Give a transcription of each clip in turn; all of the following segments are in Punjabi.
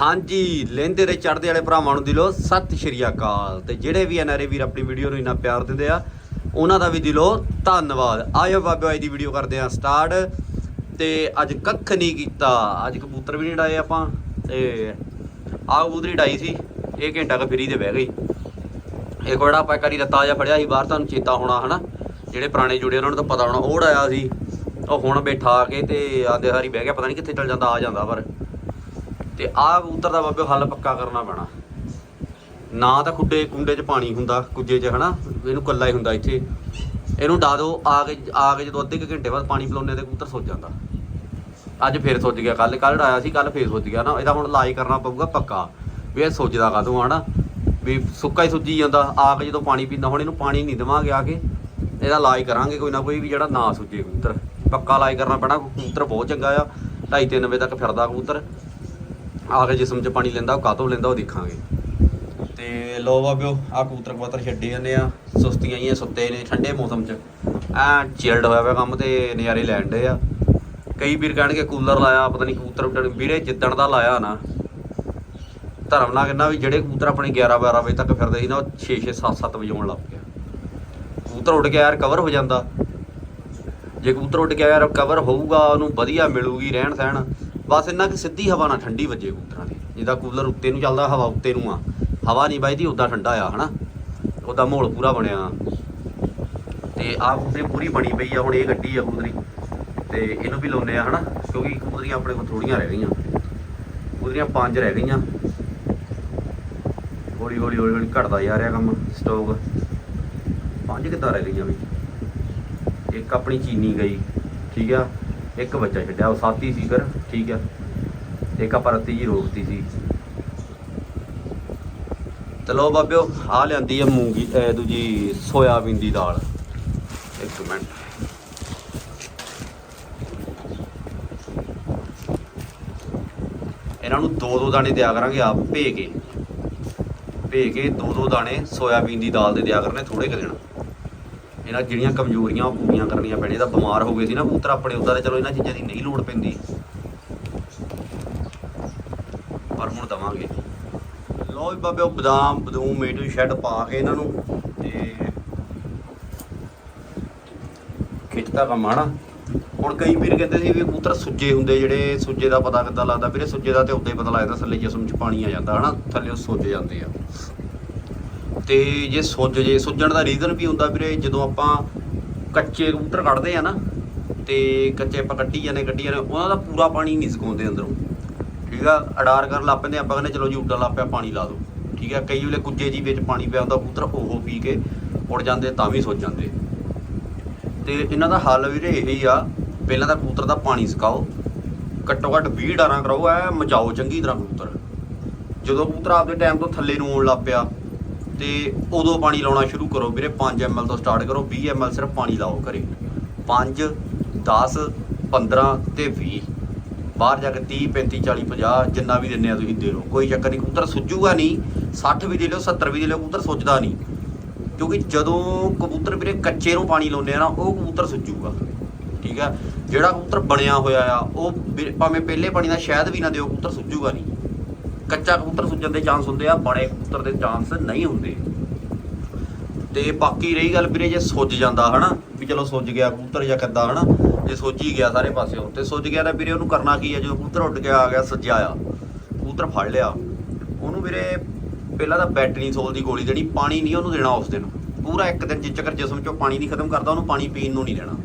ਹਾਂਜੀ, ਲਹਿੰਦੇ ਦੇ ਚੜ੍ਹਦੇ ਵਾਲੇ ਭਰਾਵਾਂ ਨੂੰ ਦਿਲੋਂ ਸਤਿ ਸ਼੍ਰੀ ਅਕਾਲ। ਤੇ ਜਿਹੜੇ ਵੀ ਐਨਆਰਏ ਵੀਰ ਆਪਣੀ ਵੀਡੀਓ ਨੂੰ ਇੰਨਾ ਪਿਆਰ ਦਿੰਦੇ ਆ, ਉਹਨਾਂ ਦਾ ਵੀ ਦਿਲੋਂ ਧੰਨਵਾਦ। ਆਇਓ ਬਾਬੇ ਅੱਜ ਦੀ ਵੀਡੀਓ ਕਰਦੇ ਆ ਸਟਾਰਟ। ਤੇ ਅੱਜ ਕੱਖ ਨਹੀਂ ਕੀਤਾ। ਅੱਜ ਕਬੂਤਰ ਵੀ ਨਹੀਂ ਡਾਏ ਆਪਾਂ। ਤੇ ਆਹ ਕਬੂਤਰੀ ਡਾਈ ਸੀ। ਇਹ ਘੰਟਾ ਕ ਫਰੀ 'ਤੇ ਬਹਿ ਗਈ। ਇੱਕ ਵਾਰ ਆਪਾਂ ਕਰੀ ਦਾ ਤਾਜ਼ਾ ਫੜਿਆ ਸੀ, ਬਾਹਰ ਤੁਹਾਨੂੰ ਚੇਤਾ ਹੋਣਾ, ਹਨਾ? ਜਿਹੜੇ ਪੁਰਾਣੇ ਜੁੜੇ, ਉਹਨਾਂ ਨੂੰ ਤਾਂ ਪਤਾ ਹੋਣਾ, ਉਹ ਡਾਇਆ ਸੀ। ਉਹ ਹੁਣ ਬੈਠਾ ਕੇ ਤੇ ਆਂਦੇ ਹਾਰੀ ਬਹਿ ਗਿਆ, ਪਤਾ ਨਹੀਂ ਕਿੱਥੇ ਚਲ ਜਾਂਦਾ, ਆ ਜਾਂਦਾ ਪਰ। ਤੇ ਆਹ ਕਬੂਤਰ ਦਾ ਬਾਬੇ ਹੱਲ ਪੱਕਾ ਕਰਨਾ ਪੈਣਾ। ਨਾ ਤਾਂ ਖੁੱਡੇ ਕੁੰਡੇ 'ਚ ਪਾਣੀ ਹੁੰਦਾ, ਕੁੱਜੇ 'ਚ, ਹਨਾ? ਇਹਨੂੰ ਕੱਲਾ ਹੀ ਹੁੰਦਾ ਇੱਥੇ। ਇਹਨੂੰ ਡਾ ਦਿਓ ਆ ਕੇ ਆ ਕੇ ਜਦੋਂ ਅੱਧੇ ਕੁ ਘੰਟੇ ਬਾਅਦ ਪਾਣੀ ਪਿਲਾਉਂਦੇ ਤੇ ਕਬੂਤਰ ਸੁੱਜ ਜਾਂਦਾ। ਅੱਜ ਫੇਰ ਸੁੱਜ ਗਿਆ ਕੱਲ ਕੱਲ ਡਾਇਆ ਸੀ ਕੱਲ ਫੇਰ ਸੁੱਜ ਗਿਆ ਨਾ। ਇਹਦਾ ਹੁਣ ਇਲਾਜ ਕਰਨਾ ਪਊਗਾ ਪੱਕਾ, ਵੀ ਇਹ ਸੁੱਜਦਾ ਕਾਹਤੋਂ ਹਨਾ? ਵੀ ਸੁੱਕਾ ਹੀ ਸੁੱਜੀ ਜਾਂਦਾ, ਆ ਕੇ ਜਦੋਂ ਪਾਣੀ ਪੀਂਦਾ, ਹੁਣ ਇਹਨੂੰ ਪਾਣੀ ਨਹੀਂ ਦੇਵਾਂਗੇ ਆ ਕੇ। ਇਹਦਾ ਇਲਾਜ ਕਰਾਂਗੇ ਕੋਈ ਨਾ ਕੋਈ ਵੀ ਜਿਹੜਾ ਨਾ ਸੁੱਜੇ ਕਬੂਤਰ। ਪੱਕਾ ਇਲਾਜ ਕਰਨਾ ਪੈਣਾ, ਕਬੂਤਰ ਬਹੁਤ ਚੰਗਾ ਆ। 2.5 ਵਜੇ ਤੱਕ ਫਿਰਦਾ ਕਬੂਤਰ। ਆ ਕੇ ਜਿਸਮ 'ਚ ਪਾਣੀ ਲੈਂਦਾ, ਉਹ ਕਾਤੋਂ ਲੈਂਦਾ, ਉਹ ਦੇਖਾਂਗੇ। ਤੇ ਲੋ ਬਾਬਿਓ ਆ ਕਬੂਤਰ ਕਬੂਤਰ ਛੱਡੇ ਜਾਂਦੇ ਆ, ਸੁਸਤੀਆਂ ਹੀ ਸੁੱਤੇ ਨੇ ਠੰਡੇ ਮੌਸਮ 'ਚ। ਐ ਚਿਲਡ ਹੋਇਆ ਪਿਆ ਕੰਮ ਤੇ, ਨਜ਼ਾਰੇ ਲੈਣ ਡੇ ਆ। ਕਈ ਵੀਰ ਕਹਿਣਗੇ ਕੂਲਰ ਲਾਇਆ, ਪਤਾ ਨਹੀਂ ਕਬੂਤਰ ਉੱਡਣ ਵੀਰੇ ਜਿੱਦਣ ਦਾ ਲਾਇਆ ਨਾ ਧਰਮ ਨਾਲ ਕਹਿੰਦਾ ਵੀ ਜਿਹੜੇ ਕਬੂਤਰ ਆਪਣੇ 11 12 ਵਜੇ ਤੱਕ ਫਿਰਦੇ ਸੀ ਨਾ, ਉਹ 6 6 7 7 ਵਜੇ ਆਉਣ ਲੱਗ ਪਿਆ। ਕਬੂਤਰ ਉੱਡ ਗਿਆ ਯਾਰ ਕਵਰ ਹੋ ਜਾਂਦਾ। ਜੇ ਕਬੂਤਰ ਉੱਡ ਗਿਆ ਯਾਰ ਕਵਰ ਹੋਊਗਾ, ਉਹਨੂੰ ਵਧੀਆ ਮਿਲੂਗੀ ਰਹਿਣ ਸਹਿਣ ਬਸ ਇੰਨਾ ਕਿ ਸਿੱਧੀ ਹਵਾ ਨਾਲ ਠੰਡੀ ਵੱਜੇ ਕਬੂਤਰਾਂ ਦੀ। ਜਿੱਦਾਂ ਕੂਲਰ ਉੱਤੇ ਨੂੰ ਚੱਲਦਾ, ਹਵਾ ਉੱਤੇ ਨੂੰ ਆ। ਹਵਾ ਨਹੀਂ ਵੱਜਦੀ, ਉਦਾਂ ਠੰਡਾ ਆ, ਹਨਾ? ਉਦਾਂ ਮਾਹੌਲ ਪੂਰਾ ਬਣਿਆ। ਤੇ ਆਹ ਕਬੂਤਰੀ ਪੂਰੀ ਬਣੀ ਪਈ ਆ, ਹੁਣ ਇਹ ਗੱਡੀ ਆ ਕੂਲਰੀ ਤੇ ਇਹਨੂੰ ਵੀ ਲਾਉਨੇ ਆ, ਹਨਾ? ਕਿਉਂਕਿ ਕੂਲਰੀਆਂ ਆਪਣੇ ਕੋਲ ਥੋੜੀਆਂ ਰਹਿ ਗਈਆਂ। ਕਬੂਤਰੀਆਂ ਪੰਜ ਰਹਿ ਗਈਆਂ। ਹੌਲੀ ਹੌਲੀ ਹੌਲੀ ਹੌਲੀ ਘਟਦਾ ਜਾ ਰਿਹਾ ਕੰਮ ਸਟੋਕ ਪੰਜ ਕਿੱਦਾਂ ਰਹਿ ਗਈਆਂ ਵੀ? ਇੱਕ ਆਪਣੀ ਚੀਨੀ ਗਈ, ਠੀਕ ਆ? ਇੱਕ ਬੱਚਾ ਛੱਡਿਆ, ਉਹ ਸਾਥੀ ਸੀ ਫਿਰ ਠੀਕ ਹੈ ਇੱਕ ਆਪਾਂ ਰੱਤੀ ਜੀ ਰੋਕਤੀ ਸੀ। ਚਲੋ ਲੋ ਬਾਬਿਓ ਆ ਲਿਆਂਦੀ ਹੈ ਮੂੰਗੀ ਦੂਜੀ ਸੋਇਆਬੀਨ ਦੀ ਦਾਲ। ਇੱਕ ਮਿੰਟ। ਇਹਨਾਂ ਨੂੰ ਦੋ ਦੋ ਦਾਣੇ ਦਿਆ ਕਰਾਂਗੇ ਆਪ ਭੇ ਕੇ। ਭੇ ਕੇ ਦੋ ਦੋ ਦਾਣੇ ਸੋਇਆਬੀਨ ਦੀ ਦਾਲ ਦੇ ਦਿਆ ਕਰਨੇ ਥੋੜੇ ਕੁ ਦੇਣਾ। ਇਹਨਾਂ ਜਿਹੜੀਆਂ ਕਮਜ਼ੋਰੀਆਂ ਉਹ ਪੂਰੀਆਂ ਕਰਨੀਆਂ ਪੈਣੀਆਂ ਤਾਂ ਬਿਮਾਰ ਹੋ ਗਏ ਸੀ ਨਾ ਪੁੱਤਰ ਆਪਣੇ ਉਦਾਂ ਤੇ ਚਲੋ ਇਹਨਾਂ ਚੀਜ਼ਾਂ ਦੀ ਨਹੀਂ ਲੋੜ ਪੈਂਦੀ। ਪਰ ਹੁਣ ਦਵਾਂਗੇ। ਲੋ ਵੀ ਬਾਬੇ, ਉਹ ਬਦਾਮ, ਬਦੂਮ, ਮੇਟੂ, ਸ਼ੈਡ ਪਾ ਕੇ ਇਹਨਾਂ ਨੂੰ ਤੇ ਖਿੱਚਦਾ ਕੰਮ ਹਨਾ ਹੁਣ ਕਈ ਵੀਰ ਕਹਿੰਦੇ ਸੀ ਵੀ ਕਬੂਤਰ ਸੁੱਜੇ ਹੁੰਦੇ, ਜਿਹੜੇ ਸੁੱਜੇ ਦਾ ਪਤਾ ਕਿੱਦਾਂ ਲੱਗਦਾ। ਵੀਰੇ, ਸੁੱਜੇ ਦਾ ਤੇ ਉੱਤੇ ਪਤਾ ਲੱਗਦਾ, ਥੱਲੇ ਜਿਸਮ 'ਚ ਪਾਣੀ ਆ ਜਾਂਦਾ, ਹਨਾ? ਥੱਲੇ ਉਹ ਸੁੱਜ ਜਾਂਦੇ ਆ। ਤੇ ਜੇ ਸੁੱਜ ਜੇ ਸੁੱਜਣ ਦਾ ਰੀਜ਼ਨ ਵੀ ਹੁੰਦਾ ਵੀਰੇ, ਜਦੋਂ ਆਪਾਂ ਕੱਚੇ ਕਬੂਤਰ ਕੱਢਦੇ ਆ ਨਾ, ਤੇ ਕੱਚੇ ਆਪਾਂ ਕੱਢੀ ਜਾਂਦੇ ਕੱਢੀ ਜਾਂਦੇ, ਉਹਨਾਂ ਦਾ ਪੂਰਾ ਪਾਣੀ ਨਹੀਂ ਸੁਕਾਉਂਦੇ ਅੰਦਰੋਂ। ਠੀਕ ਆ? ਅਡਾਰ ਕਰਨ ਲੱਗ ਪੈਂਦੇ, ਆਪਾਂ ਕਹਿੰਦੇ, ਚਲੋ ਜੀ, ਉੱਡਣ ਲੱਗ ਪਿਆ, ਪਾਣੀ ਲਾ ਦਿਓ ਠੀਕ ਆ? ਕਈ ਵੇਲੇ ਕੁੱਜੇ ਜੀ ਵਿੱਚ ਪਾਣੀ ਪਿਆ ਹੁੰਦਾ, ਕਬੂਤਰ ਉਹ ਪੀ ਕੇ ਉੱਡ ਜਾਂਦੇ, ਤਾਂ ਵੀ ਸੁੱਜ ਜਾਂਦੇ। ਤੇ ਇਹਨਾਂ ਦਾ ਹੱਲ ਵੀਰੇ ਇਹੀ ਆ, ਪਹਿਲਾਂ ਤਾਂ ਕਬੂਤਰ ਦਾ ਪਾਣੀ ਸੁਕਾਓ ਘੱਟੋ ਘੱਟ 20 ਡਾਰਾਂ ਕਰਾਓ, ਐ ਮਚਾਓ ਚੰਗੀ ਤਰ੍ਹਾਂ ਕਬੂਤਰ। ਜਦੋਂ ਕਬੂਤਰ ਆਪਦੇ ਟਾਈਮ ਤੋਂ ਥੱਲੇ ਨੂੰ ਆਉਣ ਲੱਗ ਪਿਆ ਤੇ ਉਦੋਂ ਪਾਣੀ ਲਾਉਣਾ ਸ਼ੁਰੂ ਕਰੋ ਵੀਰੇ 5 ml ਤੋਂ ਸਟਾਰਟ ਕਰੋ 20 ml ਸਿਰਫ ਪਾਣੀ ਲਾਓ ਕਰੇ 5 10 15 ਤੇ 20 ਬਾਹਰ ਜਾ ਕੇ 30 35 40 50 ਜਿੰਨਾ ਵੀ ਦਿੰਨੇ ਆ ਤੁਸੀਂ ਦੇ ਲਓ। ਕੋਈ ਚੱਕਰ ਨਹੀਂ, ਕਬੂਤਰ ਸੁੱਜੂਗਾ ਨਹੀਂ 60 ਵੀ ਦੇ ਲਿਓ 70 ਵੀ ਦੇ ਲਿਓ, ਕਬੂਤਰ ਸੁੱਜਦਾ ਨਹੀਂ। ਕਿਉਂਕਿ ਜਦੋਂ ਕਬੂਤਰ ਵੀਰੇ ਕੱਚੇ ਨੂੰ ਪਾਣੀ ਲਾਉਂਦੇ ਆ ਨਾ, ਉਹ ਕਬੂਤਰ ਸੁੱਜੂਗਾ। ਠੀਕ ਆ? ਜਿਹੜਾ ਕਬੂਤਰ ਬਣਿਆ ਹੋਇਆ ਆ, ਉਹ ਭਾਵੇਂ ਪਹਿਲੇ ਪਾਣੀ ਦਾ ਸ਼ਾਇਦ ਵੀ ਨਾ ਦਿਓ, ਕਬੂਤਰ ਸੁੱਜੂਗਾ ਨਹੀਂ। ਕੱਚਾ ਕਬੂਤਰ ਸੁੱਜਣ ਦੇ ਚਾਂਸ ਹੁੰਦੇ ਆ ਬੜੇ ਕਬੂਤਰ ਦੇ ਚਾਂਸ ਨਹੀਂ ਹੁੰਦੇ। ਤੇ ਬਾਕੀ ਰਹੀ ਗੱਲ ਵੀਰੇ, ਜੇ ਸੁੱਜ ਜਾਂਦਾ ਹਨਾ, ਵੀ ਚਲੋ ਸੁੱਜ ਗਿਆ ਕਬੂਤਰ ਜਾਂ ਕਿੱਦਾਂ ਹਨਾ, ਜੇ ਸੁੱਜ ਹੀ ਗਿਆ ਸਾਰੇ ਪਾਸਿਓਂ, ਤੇ ਸੁੱਜ ਗਿਆ ਤਾਂ ਵੀਰੇ ਉਹਨੂੰ ਕਰਨਾ ਕੀ ਹੈ ਜਦੋਂ ਕਬੂਤਰ ਉੱਡ ਕੇ ਆ ਗਿਆ, ਸੱਜਿਆ ਆ, ਕਬੂਤਰ ਫੜ ਲਿਆ। ਉਹਨੂੰ ਵੀਰੇ ਪਹਿਲਾਂ ਤਾਂ ਬੈਟਰੀਸੋਲ ਦੀ ਗੋਲੀ ਦੇਣੀ ਪਾਣੀ ਨਹੀਂ ਉਹਨੂੰ ਦੇਣਾ ਉਸ ਦਿਨ। ਪੂਰਾ ਇੱਕ ਦਿਨ ਜਿੱਚ ਚੱਕਰ ਜਿਸਮ ਚੋਂ ਪਾਣੀ ਨਹੀਂ ਖਤਮ ਕਰਦਾ, ਉਹਨੂੰ ਪਾਣੀ ਪੀਣ ਨੂੰ ਨਹੀਂ ਦੇਣਾ।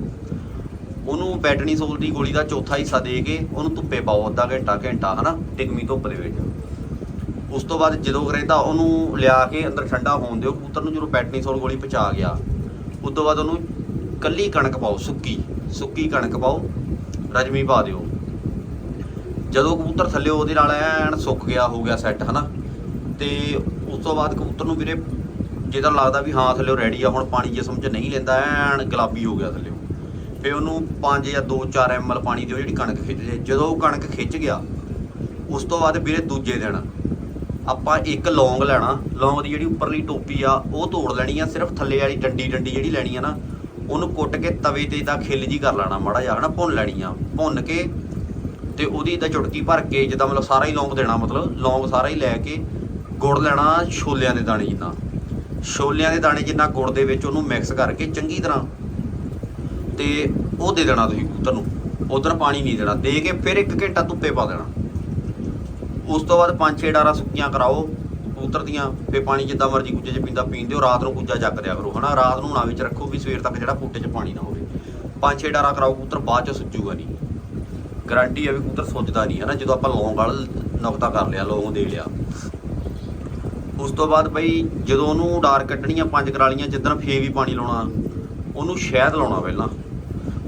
ਉਹਨੂੰ ਬੈਟਰੀਸੋਲ ਦੀ ਗੋਲੀ ਦਾ ਚੌਥਾ ਹਿੱਸਾ ਦੇ ਕੇ ਉਹਨੂੰ ਧੁੱਪੇ ਪਾਓ, ਅੱਧਾ ਘੰਟਾ ਘੰਟਾ ਹਨਾ ਟਿਕਮੀ ਧੁੱਪ ਦੇ ਵਿੱਚ। ਉਸ ਤੋਂ ਬਾਅਦ ਜਦੋਂ ਰਹਿੰਦਾ, ਉਹਨੂੰ ਲਿਆ ਕੇ ਅੰਦਰ ਠੰਡਾ ਹੋਣ ਦਿਓ, ਕਬੂਤਰ ਨੂੰ ਜਦੋਂ ਬੈਟਨੀਸੋਲ ਗੋਲੀ ਪਚਾ ਗਿਆ। ਉਸ ਤੋਂ ਬਾਅਦ ਉਹਨੂੰ ਕੱਲੀ ਕਣਕ ਪਾਓ, ਸੁੱਕੀ ਸੁੱਕੀ ਕਣਕ ਪਾਓ, ਰਜਮੀ ਪਾ ਦਿਓ। ਜਦੋਂ ਕਬੂਤਰ ਥੱਲੇ ਉਹਦੇ ਨਾਲ ਐਨ ਸੁੱਕ ਗਿਆ, ਹੋ ਗਿਆ ਸੈੱਟ ਹਨਾ? ਤੇ ਉਸ ਤੋਂ ਬਾਅਦ ਕਬੂਤਰ ਨੂੰ ਵੀਰੇ ਜਿਹਦਾ ਲੱਗਦਾ ਵੀ ਹਾਂ, ਥੱਲੇ ਰੈਡੀ ਆ, ਹੁਣ ਪਾਣੀ ਜਿਸਮ 'ਚ ਨਹੀਂ ਲੈਂਦਾ, ਐਨ ਗੁਲਾਬੀ ਹੋ ਗਿਆ ਥੱਲੇ ਫੇ ਉਹਨੂੰ 5 ਜਾਂ 2-4 ml ਪਾਣੀ ਦਿਓ ਜਿਹੜੀ ਕਣਕ ਖਿੱਚ ਜੇ ਜਦੋਂ ਉਹ ਕਣਕ ਖਿੱਚ ਗਿਆ, ਉਸ ਤੋਂ ਬਾਅਦ ਵੀਰੇ ਦੂਜੇ ਦਿਨ ਆਪਾਂ ਇੱਕ ਲੌਂਗ ਲੈਣਾ। ਲੌਂਗ ਦੀ ਜਿਹੜੀ ਉੱਪਰਲੀ ਟੋਪੀ ਆ, ਉਹ ਤੋੜ ਲੈਣੀ ਆ, ਸਿਰਫ ਥੱਲੇ ਵਾਲੀ ਡੰਡੀ ਡੰਡੀ ਜਿਹੜੀ ਲੈਣੀ ਆ ਨਾ, ਉਹਨੂੰ ਕੁੱਟ ਕੇ ਤਵੇ ਤੇ ਤਾਂ ਖਿੱਲ ਜੀ ਕਰ ਲੈਣਾ ਮਾੜਾ ਜਿਹਾ, ਹਨਾ, ਭੁੰਨ ਲੈਣੀ ਆ। ਭੁੰਨ ਕੇ ਤੇ ਉਹਦੀ ਇਦਾਂ ਚੁਟਕੀ ਭਰ ਕੇ ਜਿੱਦਾਂ ਮਤਲਬ ਸਾਰਾ ਹੀ ਲੌਂਗ ਦੇਣਾ, ਮਤਲਬ ਲੌਂਗ ਸਾਰਾ ਹੀ ਲੈ ਕੇ ਗੁੜ ਲੈਣਾ ਛੋਲਿਆਂ ਦੇ ਦਾਣੇ ਜਿੰਨਾ ਛੋਲਿਆਂ ਦੇ ਦਾਣੇ ਜਿੰਨਾ ਗੁੜ ਦੇ ਵਿੱਚ ਉਹਨੂੰ ਮਿਕਸ ਕਰਕੇ ਚੰਗੀ ਤਰ੍ਹਾਂ ਤੇ ਉਹ ਦੇ ਦੇਣਾ ਤੁਸੀਂ ਕਬੂਤਰ ਨੂੰ। ਉਧਰ ਪਾਣੀ ਨਹੀਂ ਦੇਣਾ, ਦੇ ਕੇ ਫਿਰ 1 ਘੰਟਾ ਧੁੱਪੇ ਪਾ ਦੇਣਾ। ਉਸ ਤੋਂ ਬਾਅਦ ਪੰਜ ਛੇ ਡਾਰਾਂ ਸੁੱਕੀਆਂ ਕਰਾਓ, ਕਬੂਤਰ ਦੀਆਂ ਫੇ ਪਾਣੀ ਜਿੱਦਾਂ ਮਰਜ਼ੀ ਕੁੱਜੇ 'ਚ ਪੀਂਦਾ ਪੀਣ ਦਿਓ ਰਾਤ ਨੂੰ ਕੁੱਜਾ ਚੱਕ ਦਿਆ ਕਰੋ, ਹਨਾ? ਰਾਤ ਨੂੰ ਨਾ ਵਿੱਚ ਰੱਖੋ ਵੀ ਸਵੇਰ ਤੱਕ ਜਿਹੜਾ ਫੁੱਟੇ 'ਚ ਪਾਣੀ ਨਾ ਹੋਵੇ। ਪੰਜ ਛੇ ਡਾਰਾਂ ਕਰਾਓ, ਕਬੂਤਰ ਬਾਅਦ 'ਚ ਸੁੱਜੂਗਾ ਨਹੀਂ। ਗਾਰੰਟੀ ਹੈ ਵੀ ਕਬੂਤਰ ਸੁੱਜਦਾ ਨਹੀਂ, ਹਨਾ? ਜਦੋਂ ਆਪਾਂ ਲੌਂਗ ਵਾਲ ਨੁਕਤਾ ਕਰ ਲਿਆ, ਲੌਂਗ ਦੇ ਲਿਆ। ਉਸ ਤੋਂ ਬਾਅਦ ਬਈ, ਜਦੋਂ ਉਹਨੂੰ ਡਾਰ ਕੱਢਣੀਆਂ ਪੰਜ ਕਰਾਲੀਆਂ ਜਿੱਦਣ ਫੇ ਵੀ ਪਾਣੀ ਲਾਉਣਾ, ਉਹਨੂੰ ਸ਼ਹਿਦ ਲਾਉਣਾ ਪਹਿਲਾਂ।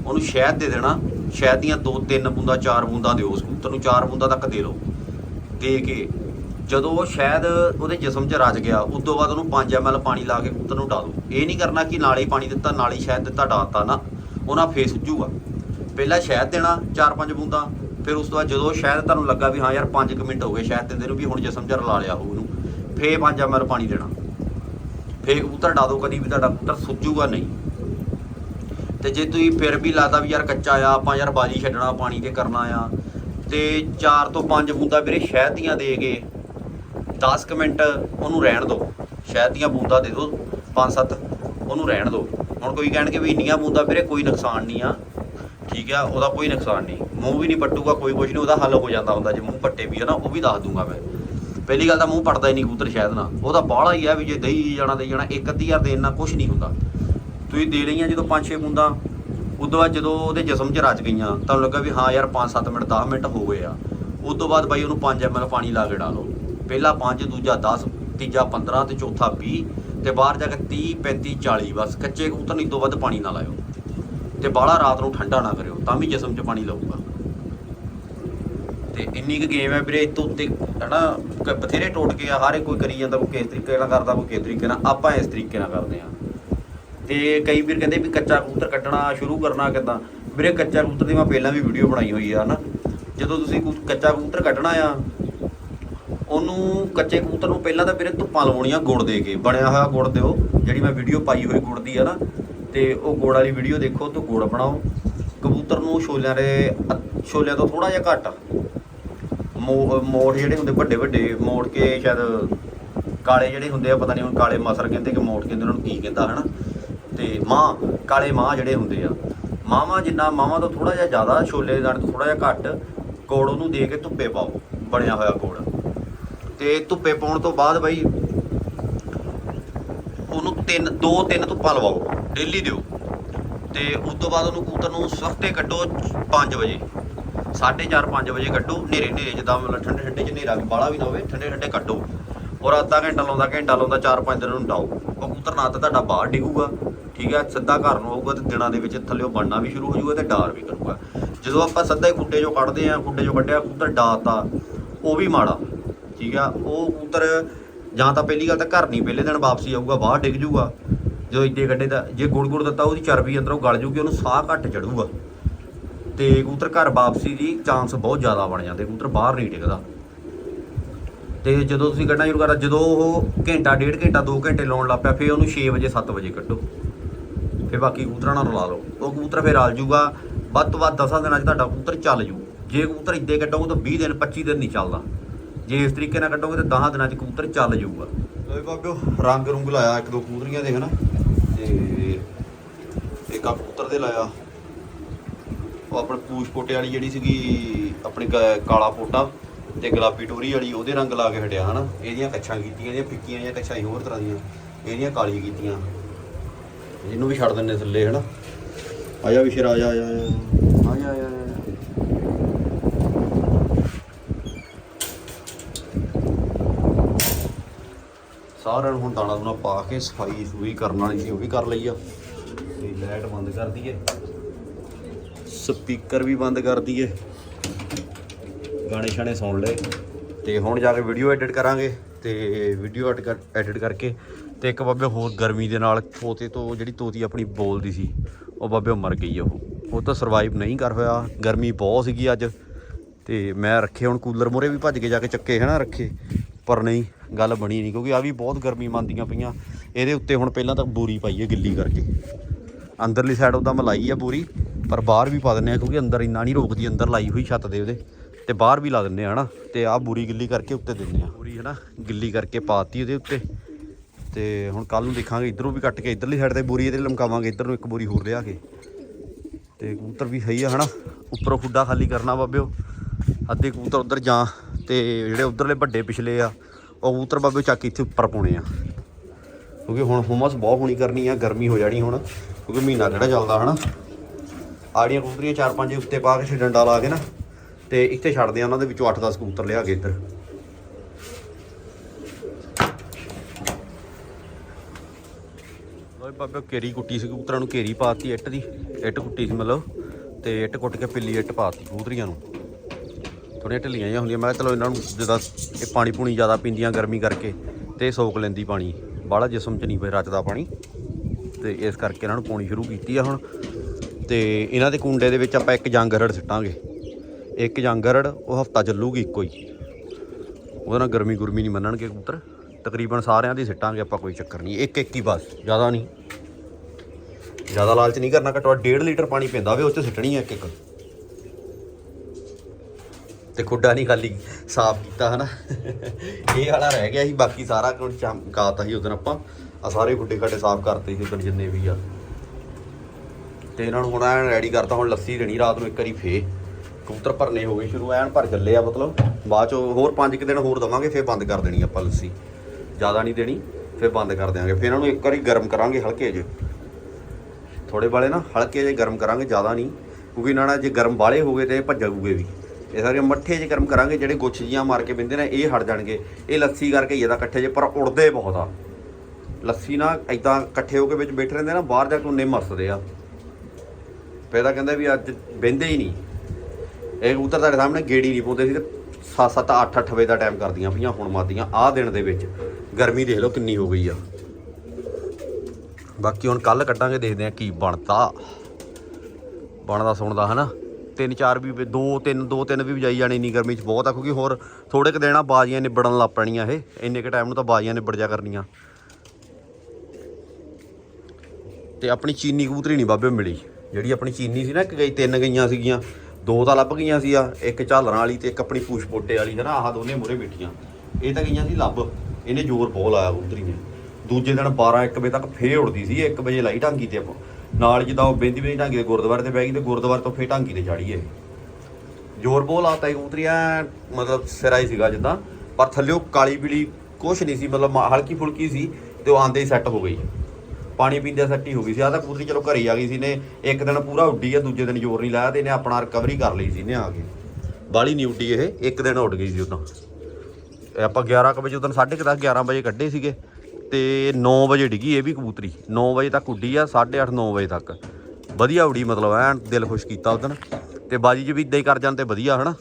ਉਹਨੂੰ ਸ਼ਹਿਦ ਦੇ ਦੇਣਾ, ਸ਼ਹਿਦ ਦੀਆਂ ਦੋ ਤਿੰਨ ਬੂੰਦਾਂ, ਚਾਰ ਬੂੰਦਾਂ ਦਿਓ ਉਸ ਕਬੂਤਰ ਨੂੰ, ਚਾਰ ਬੂੰਦਾਂ ਤੱਕ ਦੇ ਲਓ। ਦੇ ਕੇ ਜਦੋਂ ਉਹ ਸ਼ਹਿਦ ਉਹਦੇ ਜਿਸਮ 'ਚ ਰਚ ਗਿਆ, ਉਸ ਤੋਂ ਬਾਅਦ ਉਹਨੂੰ 5 ml ਪਾਣੀ ਲਾ ਕੇ ਕਬੂਤਰ ਨੂੰ ਡਾ ਦਿਓ ਇਹ ਨਹੀਂ ਕਰਨਾ ਕਿ ਨਾਲੇ ਪਾਣੀ ਦਿੱਤਾ, ਨਾਲੇ ਹੀ ਸ਼ਹਿਦ ਦਿੱਤਾ ਡਾਤਾ ਨਾ। ਉਹਨਾਂ ਫੇਸ ਸੁੱਜੂਗਾ ਪਹਿਲਾਂ ਸ਼ਹਿਦ ਦੇਣਾ 4-5 ਬੂੰਦਾਂ, ਫਿਰ ਉਸ ਤੋਂ ਬਾਅਦ ਜਦੋਂ ਸ਼ਾਇਦ ਤੁਹਾਨੂੰ ਲੱਗਾ ਵੀ ਹਾਂ ਯਾਰ 5 ਮਿੰਟ ਹੋ ਗਏ ਸ਼ਹਿਦ ਦਿੰਦੇ ਨੂੰ ਵੀ ਹੁਣ ਜਿਸਮ 'ਚ ਰਲਾ ਲਿਆ ਹੋਊ ਉਹਨੂੰ ਫੇਰ 5 ml ਪਾਣੀ ਦੇਣਾ। ਫੇ ਕਬੂਤਰ ਡਾ ਦਿਓ ਕਦੀ ਵੀ ਤੁਹਾਡਾ ਕਬੂਤਰ ਸੁੱਜੂਗਾ ਨਹੀਂ। ਤੇ ਜੇ ਤੁਸੀਂ ਫਿਰ ਵੀ ਲੱਗਦਾ ਵੀ ਯਾਰ ਕੱਚਾ ਆ, ਆਪਾਂ ਯਾਰ ਬਾਜੀ ਛੱਡਣਾ, ਪਾਣੀ ਤੇ ਕਰਨਾ ਆ ਤੇ 4 ਤੋਂ 5 ਬੂੰਦਾਂ ਵੀਰੇ ਸ਼ਹਿਦ ਦੀਆਂ ਦੇ ਕੇ 10 ਕੁ ਮਿੰਟ ਉਹਨੂੰ ਰਹਿਣ ਦਿਓ। ਸ਼ਹਿਦ ਦੀਆਂ ਬੂੰਦਾਂ ਦੇ ਦਿਓ 5-7 ਉਹਨੂੰ ਰਹਿਣ ਦਿਓ। ਹੁਣ ਕੋਈ ਕਹਿਣਗੇ ਵੀ ਇੰਨੀਆਂ ਬੂੰਦਾਂ ਵੀਰੇ ਕੋਈ ਨੁਕਸਾਨ ਨਹੀਂ ਆ। ਠੀਕ ਆ, ਉਹਦਾ ਕੋਈ ਨੁਕਸਾਨ ਨਹੀਂ। ਮੂੰਹ ਵੀ ਨਹੀਂ ਪੱਟੂਗਾ, ਕੋਈ ਕੁਝ ਨਹੀਂ, ਉਹਦਾ ਹੱਲ ਹੋ ਜਾਂਦਾ ਹੁੰਦਾ। ਜੇ ਮੂੰਹ ਪੱਟੇ ਵੀ ਆ ਨਾ, ਉਹ ਵੀ ਦੱਸ ਦੂੰਗਾ ਮੈਂ। ਪਹਿਲੀ ਗੱਲ ਤਾਂ ਮੂੰਹ ਪੜਦਾ ਹੀ ਨਹੀਂ ਕਬੂਤਰ ਸ਼ਹਿਦ ਨਾਲ। ਉਹਦਾ ਬਾਹਲਾ ਹੀ ਆ ਵੀ ਜੇ ਦਹੀਂ ਜਾਣਾ ਦੇ ਜਾਣਾ, ਇੱਕ ਅੱਧੀ ਹਜ਼ਾਰ ਦੇਣ ਨਾਲ ਕੁਝ ਨਹੀਂ ਹੁੰਦਾ। ਤੁਸੀਂ ਦੇ ਲਈਆਂ ਜਦੋਂ 5-6 ਬੂੰਦਾਂ ਉਦੋਂ ਬਾਅਦ ਜਦੋਂ ਉਹਦੇ ਜਿਸਮ 'ਚ ਰਚ ਗਈਆਂ, ਤੁਹਾਨੂੰ ਲੱਗਾ ਵੀ ਹਾਂ ਯਾਰ 5-7 ਮਿੰਟ 10 ਮਿੰਟ ਹੋ ਗਏ ਆ। ਉਸ ਤੋਂ ਬਾਅਦ ਬਾਈ ਉਹਨੂੰ 5 ml ਪਾਣੀ ਲਾ ਕੇ ਡਾਲੋ ਪਹਿਲਾ 5 ਦੂਜਾ 10 ਤੀਜਾ 15 ਤੇ ਚੌਥਾ 20 ਤੇ ਬਾਹਰ ਜਾ ਕੇ 30 35 40 ਬਸ ਕੱਚੇ ਕਬੂਤਰ ਨੂੰ ਇਦੋਂ ਵੱਧ ਪਾਣੀ ਨਾ ਲਾਇਓ। ਤੇ ਬਾਹਲਾ ਰਾਤ ਨੂੰ ਠੰਡਾ ਨਾ ਕਰਿਓ, ਤਾਂ ਵੀ ਜਿਸਮ 'ਚ ਪਾਣੀ ਲਾਊਗਾ। ਤੇ ਇੰਨੀ ਕੁ ਗੇਮ ਹੈ ਵੀਰੇ ਇਤੋਂ ਉੱਤੇ ਹਨਾ, ਕ- ਬਥੇਰੇ ਟੋਟ ਕੇ ਆ, ਹਰ ਇੱਕ ਕੋਈ ਕਰੀ ਜਾਂਦਾ, ਕੋਈ ਕਿਸ ਤਰੀਕੇ ਨਾਲ ਕਰਦਾ, ਕੋਈ ਕਿਸ ਤਰੀਕੇ ਨਾਲ, ਆਪਾਂ ਇਸ ਤਰੀਕੇ ਨਾਲ ਕਰਦੇ ਆ ਤੇ ਕਈ ਵੀਰ ਕਹਿੰਦੇ ਵੀ ਕੱਚਾ ਕਬੂਤਰ ਕੱਢਣਾ ਸ਼ੁਰੂ ਕਰਨਾ ਕਿੱਦਾਂ? ਵੀਰੇ, ਕੱਚਾ ਕਬੂਤਰ ਦੀ ਮੈਂ ਪਹਿਲਾਂ ਵੀ ਵੀਡੀਓ ਬਣਾਈ ਹੋਈ ਆ, ਹਨਾ? ਜਦੋਂ ਤੁਸੀਂ ਕੱਚਾ ਕਬੂਤਰ ਕੱਢਣਾ ਆ, ਉਹਨੂੰ ਕੱਚੇ ਕਬੂਤਰ ਨੂੰ ਪਹਿਲਾਂ ਤਾਂ ਵੀਰੇ ਧੁੱਪਾਂ ਲਵਾਉਣੀਆਂ ਗੁੜ ਦੇ ਕੇ, ਬਣਿਆ ਹੋਇਆ ਗੁੜ ਦਿਓ, ਜਿਹੜੀ ਮੈਂ ਵੀਡੀਓ ਪਾਈ ਹੋਈ ਗੁੜ ਦੀ ਆ ਨਾ ਤੇ ਉਹ ਗੁੜ ਵਾਲੀ ਵੀਡੀਓ ਦੇਖੋ, ਤੋਂ ਗੁੜ ਬਣਾਓ। ਕਬੂਤਰ ਨੂੰ ਛੋਲਿਆਂ ਦੇ ਛੋਲਿਆਂ ਤੋਂ ਥੋੜਾ ਜਿਹਾ ਘੱਟ। ਮੋ- ਮੋੜ ਜਿਹੜੇ ਹੁੰਦੇ, ਵੱਡੇ ਵੱਡੇ ਮੋੜ ਕੇ ਸ਼ਾਇਦ ਕਾਲੇ ਜਿਹੜੇ ਹੁੰਦੇ ਆ, ਪਤਾ ਨਹੀਂ ਹੁਣ ਕਾਲੇ ਮਸਰ ਕਹਿੰਦੇ ਕਿ ਮੋੜ ਕਹਿੰਦੇ ਉਹਨਾਂ ਨੂੰ ਕੀ ਕਹਿੰਦਾ, ਹਨਾ? ਤੇ ਮਾਂ, ਕਾਲੇ ਮਾਂ ਜਿਹੜੇ ਹੁੰਦੇ ਆ, ਮਾਵਾਂ ਜਿੰਨਾ, ਮਾਵਾਂ ਤੋਂ ਥੋੜਾ ਜਿਹਾ ਜ਼ਿਆਦਾ ਛੋਲੇ ਦੇ ਦਾਣੇ ਤੋਂ ਥੋੜਾ ਜਿਹਾ ਘੱਟ ਕੋੜ ਉਹਨੂੰ ਦੇ ਕੇ ਧੁੱਪੇ ਪਾਓ, ਬਣਿਆ ਹੋਇਆ ਕੋੜ ਤੇ ਧੁੱਪੇ ਪਾਉਣ ਤੋਂ ਬਾਅਦ ਬਈ ਉਹਨੂੰ ਤਿੰਨ, ਦੋ, ਤਿੰਨ ਧੁੱਪਾਂ ਲਵਾਓ, ਡੇਲੀ ਦਿਓ। ਤੇ ਉਸ ਤੋਂ ਬਾਅਦ ਉਹਨੂੰ ਕੂਤਰ ਨੂੰ ਸਵਖਤੇ ਕੱਢੋ 5 ਵਜੇ। 4:30 5 ਵਜੇ ਕੱਢੋ, ਹਨੇਰੇ ਹਨੇਰੇ ਜਿੱਦਾਂ ਮਤਲਬ ਠੰਡੇ ਠੰਡੇ ਚ ਹਨੇਰਾ ਵੀ ਬਾਹਲਾ ਵੀ ਨਾ ਹੋਵੇ, ਠੰਡੇ ਠੰਡੇ ਕੱਢੋ। ਔਰ ਅੱਧਾ ਘੰਟਾ ਲਾਉਂਦਾ ਘੰਟਾ ਲਾਉਂਦਾ 4-5 ਦਿਨ ਨੂੰ ਡਾਓ। ਉਹ ਕੂਤਰ ਨਾ ਤਾਂ ਤੁਹਾਡਾ ਬਾਹਰ ਡਿੱਗੂਗਾ। ਠੀਕ ਹੈ ਸਿੱਧਾ ਘਰ ਨੂੰ ਆਊਗਾ ਤੇ ਦਿਨਾਂ ਦੇ ਵਿੱਚ ਥੱਲੇੋਂ ਬਣਨਾ ਵੀ ਸ਼ੁਰੂ ਹੋ ਜਾਊਗਾ ਤੇ ਡਾਰ ਵੀ ਕਰੂਗਾ। ਜਦੋਂ ਆਪਾਂ ਸਿੱਧਾ ਹੀ ਖੁੱਡੇ ਚੋਂ ਕੱਢਦੇ ਆ ਖੁੱਡੇ ਚੋਂ ਕੱਢਿਆ ਕਬੂਤਰ ਡਾਤਾ ਉਹ ਵੀ ਮਾੜਾ, ਠੀਕ ਆ, ਉਹ ਕਬੂਤਰ ਜਾਂ ਤਾਂ ਪਹਿਲੀ ਗੱਲ ਤਾਂ ਘਰ ਨਹੀਂ, ਪਹਿਲੇ ਦਿਨ ਵਾਪਸੀ ਆਊਗਾ, ਬਾਹਰ ਡਿੱਗ ਜਾਊਗਾ। ਜਦੋਂ ਇੱਡੇ ਕੱਢੇ ਦਾ, ਜੇ ਗੁੜ ਗੁੜ ਦਿੱਤਾ, ਉਹਦੀ ਚਰਬੀ ਅੰਦਰੋਂ ਗਲ ਜੂਗੀ ਉਹਨੂੰ ਸਾਹ ਘੱਟ ਚੜੂਗਾ ਤੇ ਕਬੂਤਰ ਘਰ ਵਾਪਸੀ ਦੀ ਚਾਂਸ ਬਹੁਤ ਜ਼ਿਆਦਾ ਬਣ ਜਾਂਦੇ, ਕਬੂਤਰ ਬਾਹਰ ਨਹੀਂ ਡਿੱਗਦਾ। ਤੇ ਜਦੋਂ ਤੁਸੀਂ ਕੱਢਣਾ ਸ਼ੁਰੂ ਕਰਦਾ ਜਦੋਂ ਉਹ ਘੰਟਾ, ਡੇਢ ਘੰਟਾ 2 ਘੰਟੇ ਲਾਉਣ ਲੱਗ ਪਿਆ, ਫਿਰ ਉਹਨੂੰ 6 ਵਜੇ 7 ਵਜੇ ਕੱਢੋ। ਫਿਰ ਬਾਕੀ ਕਬੂਤਰਾਂ ਨਾਲ ਰਲਾ ਲਓ। ਉਹ ਕਬੂਤਰ ਫਿਰ ਰਲ ਜੂਗਾ। ਵੱਧ ਤੋਂ ਵੱਧ 10 ਦਿਨਾਂ 'ਚ ਤੁਹਾਡਾ ਕਬੂਤਰ ਚੱਲ ਜੂ। ਜੇ ਕਬੂਤਰ ਇੱਦੇ ਕੱਢੋਗੇ ਤਾਂ 20 ਦਿਨ 25 ਦਿਨ ਨਹੀਂ ਚੱਲਦਾ। ਜੇ ਇਸ ਤਰੀਕੇ ਨਾਲ ਕੱਢੋਗੇ ਤਾਂ 10 ਦਿਨਾਂ 'ਚ ਕਬੂਤਰ ਚੱਲ ਜੂਗਾ। ਲੋਈ ਬਾਬਿਓ ਰੰਗ ਰੁੰਗ ਲਾਇਆ ਇੱਕ ਦੋ ਕਬੂਤਰੀਆਂ ਦੇ, ਹਨਾ? ਤੇ ਇੱਕ ਆ ਕਬੂਤਰ ਦੇ ਲਾਇਆ। ਉਹ ਆਪਣੇ ਪੂਛ ਪੋਟੇ ਵਾਲੀ ਜਿਹੜੀ ਸੀਗੀ, ਆਪਣੇ ਕਾਲਾ ਪੋਟਾ ਤੇ ਗੁਲਾਬੀ ਟੋਰੀ ਵਾਲੀ, ਉਹਦੇ ਰੰਗ ਲਾ ਕੇ ਹਟਿਆ, ਹਨਾ? ਇਹਦੀਆਂ ਕੱਛਾਂ ਕੀਤੀਆਂ, ਇਹਦੀਆਂ ਫਿੱਕੀਆਂ ਜਾਂ ਕੱਛਾਂ ਸੀ, ਹੋਰ ਤਰ੍ਹਾਂ ਦੀਆਂ। ਇਹਦੀਆਂ ਕਾਲੀਆਂ ਕੀਤੀਆਂ। ਇਹਨੂੰ ਵੀ ਛੱਡ ਦਿੰਨੇ ਥੱਲੇ ਹਨਾ? ਆ ਜਾ ਆ ਜਾ ਆ ਜਾ ਆ ਜਾ ਆ ਜਾ, ਆ ਜਾ ਸਾਰਿਆਂ ਨੂੰ ਹੁਣ ਦਾਣਾ ਦੂਣਾ ਪਾ ਕੇ ਸਫ਼ਾਈ ਸੂਈ ਕਰਨ ਵਾਲੀ ਸੀ ਉਹ ਵੀ ਕਰ ਲਈ ਆ। ਤੇ ਲਾਈਟ ਬੰਦ ਕਰ ਦਈਏ। ਸਪੀਕਰ ਵੀ ਬੰਦ ਕਰ ਦਈਏ। ਗਾਣੇ ਛਾਣੇ ਸੁਣ ਲਏ। ਤੇ ਹੁਣ ਜਾ ਕੇ ਵੀਡੀਓ ਐਡਿਟ ਕਰਾਂਗੇ ਤੇ ਵੀਡੀਓ ਐਡਿਟ ਕਰਕੇ ਤੇ ਇੱਕ ਬਾਬੇ ਹੋਰ ਗਰਮੀ ਦੇ ਨਾਲ ਤੋਤੇ ਤੋਂ ਜਿਹੜੀ ਤੋਤੀ ਆਪਣੀ ਬੋਲਦੀ ਸੀ, ਉਹ ਬਾਬੇ ਮਰ ਗਈ ਉਹ। ਉਹ ਤਾਂ ਸਰਵਾਈਵ ਨਹੀਂ ਕਰ ਹੋਇਆ। ਗਰਮੀ ਬਹੁਤ ਸੀਗੀ ਅੱਜ। ਤੇ ਮੈਂ ਰੱਖੇ ਹੁਣ ਕੂਲਰ ਮੂਹਰੇ ਵੀ ਭੱਜ ਕੇ ਜਾ ਕੇ ਚੱਕੇ, ਹਨਾ, ਰੱਖੇ। ਪਰ ਨਹੀਂ, ਗੱਲ ਬਣੀ ਨਹੀਂ, ਕਿਉਂਕਿ ਆ ਵੀ ਬਹੁਤ ਗਰਮੀ ਮੰਦੀਆਂ ਪਈਆਂ। ਇਹਦੇ ਉੱਤੇ ਹੁਣ ਪਹਿਲਾਂ ਤਾਂ ਬੂਰੀ ਪਾਈ ਹੈ ਗਿੱਲੀ ਕਰਕੇ। ਅੰਦਰਲੀ ਸਾਈਡ ਉਹਦਾ ਮਲਾਈ ਆ ਪੂਰੀ, ਪਰ ਬਾਹਰ ਵੀ ਪਾ ਦਿੰਨੇ ਆ, ਕਿਉਂਕਿ ਅੰਦਰ ਇੰਨਾ ਨਹੀਂ ਰੋਕਦੀ, ਅੰਦਰ ਲਾਈ ਹੋਈ ਛੱਤ ਦੇ ਉਹਦੇ। ਤੇ ਬਾਹਰ ਵੀ ਲਾ ਦਿੰਨੇ ਆ, ਹਨਾ। ਤੇ ਆਹ ਬੂਰੀ ਗਿੱਲੀ ਕਰਕੇ ਉੱਤੇ ਦਿੰਨੇ ਆ। ਬੂਰੀ ਹਨਾ, ਗਿੱਲੀ ਕਰਕੇ ਪਾਤੀ ਉਹਦੇ ਉੱਤੇ। ਤੇ ਹੁਣ ਕੱਲ ਨੂੰ ਦੇਖਾਂਗੇ, ਇਧਰੋਂ ਵੀ ਕੱਟ ਕੇ ਇਧਰਲੀ ਸਾਈਡ ਤੇ ਬੋਰੀ ਇਹਦੇ ਲਮਕਾਵਾਂਗੇ, ਇਧਰ ਨੂੰ ਇੱਕ ਬੋਰੀ ਹੋਰ ਲਿਆ ਕੇ। ਤੇ ਕਬੂਤਰ ਵੀ ਸਹੀ ਆ, ਹਨਾ? ਉੱਪਰੋਂ ਖੁੱਡਾ ਖਾਲੀ ਕਰਨਾ ਬਾਬਿਓ। ਅੱਧੇ ਕਬੂਤਰ ਉਧਰ ਜਾਂ ਤੇ ਜਿਹੜੇ ਉਧਰਲੇ ਵੱਡੇ ਪਿਛਲੇ ਆ, ਉਹ ਕਬੂਤਰ ਬਾਬਿਓ ਚੱਕ ਕੇ ਇੱਥੇ ਉੱਪਰ ਪਾਉਣੇ ਆ। ਕਿਉਂਕਿ ਹੁਣ ਹੁਮਸ ਬਹੁਤ ਹੋਣੀ ਕਰਨੀ ਆ, ਗਰਮੀ ਹੋ ਜਾਣੀ ਹੁਣ, ਕਿਉਂਕਿ ਮਹੀਨਾ ਕਿਹੜਾ ਚੱਲਦਾ, ਹਨਾ? ਆੜੀਆਂ ਕਬੂਤਰੀਆਂ ਚਾਰ ਪੰਜ ਉੱਤੇ ਪਾ ਕੇ ਛੇ ਡੰਡਾ ਲਾ ਕੇ ਨਾ, ਤੇ ਇੱਥੇ ਛੱਡਦੇ ਆ, ਉਹਨਾਂ ਦੇ ਵਿੱਚੋਂ 8-10 ਕਬੂਤਰ ਲਿਆ ਕੇ ਇੱਧਰ। ਲੋਈ ਬਾਬੇ, ਕੇਰੀ ਕੁੱਟੀ ਸੀ, ਕਬੂਤਰਾਂ ਨੂੰ ਕੇਰੀ ਪਾਤੀ ਇੱਟ ਦੀ, ਇੱਟ ਕੁੱਟੀ ਸੀ ਮਤਲਬ, ਤੇ ਇੱਟ ਕੁੱਟ ਕੇ ਪਿੱਲੀ ਇੱਟ ਪਾਤੀ ਕਬੂਤਰੀਆਂ ਨੂੰ। ਥੋੜੀਆਂ ਢਿੱਲੀਆਂ ਜਿਹੀਆਂ ਹੁੰਦੀਆਂ, ਮੈਂ ਕਿਹਾ ਚਲੋ ਇਹਨਾਂ ਨੂੰ ਜਿੱਦਾਂ ਇਹ ਪਾਣੀ ਪੂਣੀ ਜ਼ਿਆਦਾ ਪੀਂਦੀਆਂ ਗਰਮੀ ਕਰਕੇ, ਤੇ ਸੋਕ ਲੈਂਦੀ ਪਾਣੀ। ਬਾਹਲਾ ਜਿਸਮ 'ਚ ਨਹੀਂ ਪਏ ਰਚਦਾ ਪਾਣੀ। ਤੇ ਇਸ ਕਰਕੇ ਇਹਨਾਂ ਨੂੰ ਪਾਉਣੀ ਸ਼ੁਰੂ ਕੀਤੀ ਆ ਹੁਣ। ਤੇ ਇਹਨਾਂ ਦੇ ਕੁੰਡੇ ਦੇ ਵਿੱਚ ਆਪਾਂ ਇੱਕ ਜੰਗਰੜ ਸਿੱਟਾਂਗੇ। ਇੱਕ ਜੰਗਰੜ, ਉਹ ਹਫਤਾ ਚੱਲੂਗੀ ਇੱਕੋ ਹੀ। ਉਹਦੇ ਨਾਲ ਗਰਮੀ ਗੁਰਮੀ ਨਹੀਂ ਮੰਨਣਗੇ ਕਬੂਤਰ। ਤਕਰੀਬਨ ਸਾਰਿਆਂ ਦੀ ਸਿੱਟਾਂਗੇ, ਆਪਾਂ ਕੋਈ ਚੱਕਰ ਨਹੀਂ। ਇੱਕ ਇੱਕ ਹੀ ਬਸ, ਜ਼ਿਆਦਾ ਨਹੀਂ। ਜ਼ਿਆਦਾ ਲਾਲਚ ਨਹੀਂ ਕਰਨਾ ਘੱਟੋ ਘੱਟ 1.5 ਲੀਟਰ ਪਾਣੀ ਪੈਂਦਾ ਹੋਵੇ ਉਹ 'ਚ ਸਿੱਟਣੀ ਹੈ ਇੱਕ ਇੱਕ। ਤੇ ਖੁੱਡਾ ਨਹੀਂ ਖਾਲੀ ਸਾਫ਼ ਕੀਤਾ, ਹਨਾ? ਇਹ ਵਾਲਾ ਰਹਿ ਗਿਆ ਸੀ, ਬਾਕੀ ਸਾਰਾ ਕੁਝ ਚਮਕਾਤਾ ਸੀ ਉਦੋਂ ਆਪਾਂ। ਆ ਸਾਰੇ ਖੁੱਡੇ ਖਾਡੇ ਸਾਫ਼ ਕਰਤੇ ਸੀ ਉਦੋਂ ਜਿੰਨੇ ਵੀ ਆ। ਤੇ ਇਹਨਾਂ ਨੂੰ ਹੁਣ ਐਨ ਰੈਡੀ ਕਰਤਾ, ਹੁਣ ਲੱਸੀ ਦੇਣੀ ਰਾਤ ਨੂੰ ਇੱਕ ਵਾਰੀ ਫੇ ਕਬੂਤਰ ਭਰਨੇ ਹੋ ਗਏ ਸ਼ੁਰੂ, ਐਨ ਭਰ ਚੱਲੇ ਆ, ਮਤਲਬ ਬਾਅਦ ਚ ਹੋਰ 5 ਕਿ ਦਿਨ ਹੋਰ ਦਵਾਂਗੇ, ਫੇਰ ਬੰਦ ਕਰ ਦੇਣੀ ਆਪਾਂ ਲੱਸੀ। ਜ਼ਿਆਦਾ ਨਹੀਂ ਦੇਣੀ, ਫਿਰ ਬੰਦ ਕਰ ਦਿਆਂਗੇ। ਫਿਰ ਇਹਨਾਂ ਨੂੰ ਇੱਕ ਵਾਰੀ ਗਰਮ ਕਰਾਂਗੇ ਹਲਕੇ ਜਿਹੇ ਥੋੜੇ ਵਾਲੇ ਨਾ ਹਲਕੇ ਜਿਹੇ ਗਰਮ ਕਰਾਂਗੇ, ਜ਼ਿਆਦਾ ਨਹੀਂ। ਕਿਉਂਕਿ ਇਹਨਾਂ ਨਾਲ ਜੇ ਗਰਮ ਵਾਲੇ ਹੋ ਗਏ ਤੇ ਇਹ ਭੱਜੂਗੇ ਵੀ। ਇਹ ਸਾਰੇ ਮੱਠੇ ਜਿਹੇ ਗਰਮ ਕਰਾਂਗੇ, ਜਿਹੜੇ ਗੁੱਛ ਜੀਆਂ ਮਾਰ ਕੇ ਬਿੰਦੇ ਨੇ, ਇਹ ਹਟ ਜਾਣਗੇ। ਇਹ ਲੱਸੀ ਕਰਕੇ ਹੀ ਇਹਦਾ ਇਕੱਠੇ ਜੇ ਪਰ ਉੜਦੇ ਬਹੁਤ ਆ। ਲੱਸੀ ਨਾ ਇਦਾਂ ਇਕੱਠੇ ਹੋ ਕੇ ਵਿੱਚ ਬੈਠੇ ਰਹਿੰਦੇ ਨਾ, ਬਾਹਰ ਜਾ ਕੇ ਉਹਨੇ ਮਰਸਦੇ ਆ। ਪਹਿਲਾਂ ਕਹਿੰਦਾ ਵੀ ਅੱਜ ਬਹਿੰਦੇ ਹੀ ਨਹੀਂ। ਇਹ ਕਬੂਤਰ ਤੁਹਾਡੇ ਸਾਹਮਣੇ ਗੇੜੀ ਨਹੀਂ ਪਾਉਂਦੇ ਸੀ ਤੇ 7-7 8-8 ਵਜੇ ਦਾ ਟਾਈਮ ਕਰਦੀਆਂ ਪਈਆਂ, ਹੁਣ ਮਾਦੀਆਂ ਆਹ ਦਿਨ ਦੇ ਵਿੱਚ ਗਰਮੀ ਦੇਖ ਲਓ ਕਿੰਨੀ ਹੋ ਗਈ ਆ। ਬਾਕੀ ਹੁਣ ਕੱਲ ਕੱਢਾਂਗੇ, ਦੇਖਦੇ ਆ ਕੀ ਬਣਦਾ। ਬਣਦਾ, ਸੁਣਦਾ, ਹਨਾ? ਤਿੰਨ ਚਾਰ ਵੀ, ਦੋ, ਤਿੰਨ ਦੋ, ਤਿੰਨ ਵੀ ਵਜਾਈ ਜਾਣੀ ਇੰਨੀ ਗਰਮੀ ਚ ਬਹੁਤ ਆ, ਕਿਉਂਕਿ ਹੋਰ ਥੋੜੇ ਕੁ ਦੇਣਾ ਬਾਜ਼ੀਆਂ ਨਿਬੜਨ ਲੱਗ ਪੈਣੀਆਂ ਇਹ। ਇੰਨੇ ਕੁ ਟਾਈਮ ਨੂੰ ਤਾਂ ਬਾਜ਼ੀਆਂ ਨਿਬੜ ਜਾ ਕਰਨੀਆਂ। ਤੇ ਆਪਣੀ ਚੀਨੀ ਕਬੂਤਰੀ ਨਹੀਂ ਬਾਬੇ ਮਿਲੀ। ਜਿਹੜੀ ਆਪਣੀ ਚੀਨੀ ਸੀ ਨਾ, ਇੱਕ ਗਈ, ਤਿੰਨ ਗਈਆਂ ਸੀਗੀਆਂ। ਦੋ ਤਾਂ ਲੱਭ ਗਈਆਂ ਸੀ ਆ, ਇੱਕ ਝਾਲਰਾਂ ਵਾਲੀ ਤੇ ਇੱਕ ਆਪਣੀ ਪੂਛ ਪੋਟੇ ਵਾਲੀ ਹੈ ਨਾ ਆਹ ਦੋਨੇ ਮੂਰੇ ਬੈਠੀਆਂ। ਇਹ ਤਾਂ ਗਈਆਂ ਸੀ ਲੱਭ। ਇਹਨੇ ਜ਼ੋਰ ਬਹੁਤ ਲਾਇਆ ਕਬੂਤਰੀ ਨੇ ਦੂਜੇ ਦਿਨ 12 1 ਵਜੇ ਤੱਕ ਫੇਰ ਉੜਦੀ ਸੀ। 1 ਵਜੇ ਲਾਈ ਢਾਂਗੀ ਤੇ ਆਪਾਂ। ਨਾਲ ਜਿੱਦਾਂ ਉਹ ਬੈਂਦੀ ਬੈਂਦੀ ਢਾਂਗੀ ਦੇ ਗੁਰਦੁਆਰੇ ਤੇ ਪੈ ਗਈ ਤੇ ਗੁਰਦੁਆਰੇ ਤੋਂ ਫੇਰ ਢਾਂਗੀ ਤੇ ਚੜੀ ਇਹ। ਜ਼ੋਰ ਬਹੁਤ ਲਾਤਾ ਇਹ ਕਬੂਤਰੀ, ਐਂ ਮਤਲਬ ਸਿਰਾ ਹੀ ਸੀਗਾ ਜਿੱਦਾਂ। ਪਰ ਥੱਲਿਓ ਕਾਲੀ ਬਿਲੀ ਕੁਛ ਨਹੀਂ ਸੀ, ਮਤਲਬ ਮਾ- ਹਲਕੀ ਫੁਲਕੀ ਸੀ ਤੇ ਉਹ ਆਂਦੇ ਹੀ ਸੈੱਟ ਹੋ ਗਈ। ਪਾਣੀ ਪੀਂਦੇ ਸੈੱਟ ਹੋ ਗਈ ਸੀ। ਆ ਤਾਂ ਕਬੂਤਰੀ ਚਲੋ ਘਰੇ ਹੀ ਆ ਗਈ ਸੀ ਨੇ ਇੱਕ ਦਿਨ ਪੂਰਾ ਉੱਡੀ ਆ, ਦੂਜੇ ਦਿਨ ਜ਼ੋਰ ਨਹੀਂ ਲਾਇਆ ਤੇ ਇਹਨੇ ਆਪਣਾ ਰਿਕਵਰੀ ਕਰ ਲਈ ਸੀ ਨੇ ਆ ਕੇ। ਬਾਲੀ ਨਹੀਂ ਉੱਡੀ ਇਹ। ਇੱਕ ਦਿਨ ਉੱਡ ਗਈ ਸੀ ਉਦੋਂ। ਆਪਾਂ 11 ਕੁ ਵਜੇ, ਉਦੋਂ 10:30 11 ਵਜੇ ਕੱਢੇ ਸੀਗੇ। ਤੇ 9 ਵਜੇ ਡਿੱਗੀ ਇਹ ਵੀ ਕਬੂਤਰੀ। 9 ਵਜੇ ਤੱਕ ਉੱਡੀ ਆ 8:30 9 ਵਜੇ ਤੱਕ। ਵਧੀਆ ਉੜੀ ਮਤਲਬ, ਐਨ ਦਿਲ ਖੁਸ਼ ਕੀਤਾ ਉਦੋਂ ਤੇ ਬਾਜੀ 'ਚ ਵੀ ਇਦਾਂ ਹੀ ਕਰ ਜਾਣ ਤੇ ਵਧੀਆ, ਹਨਾ?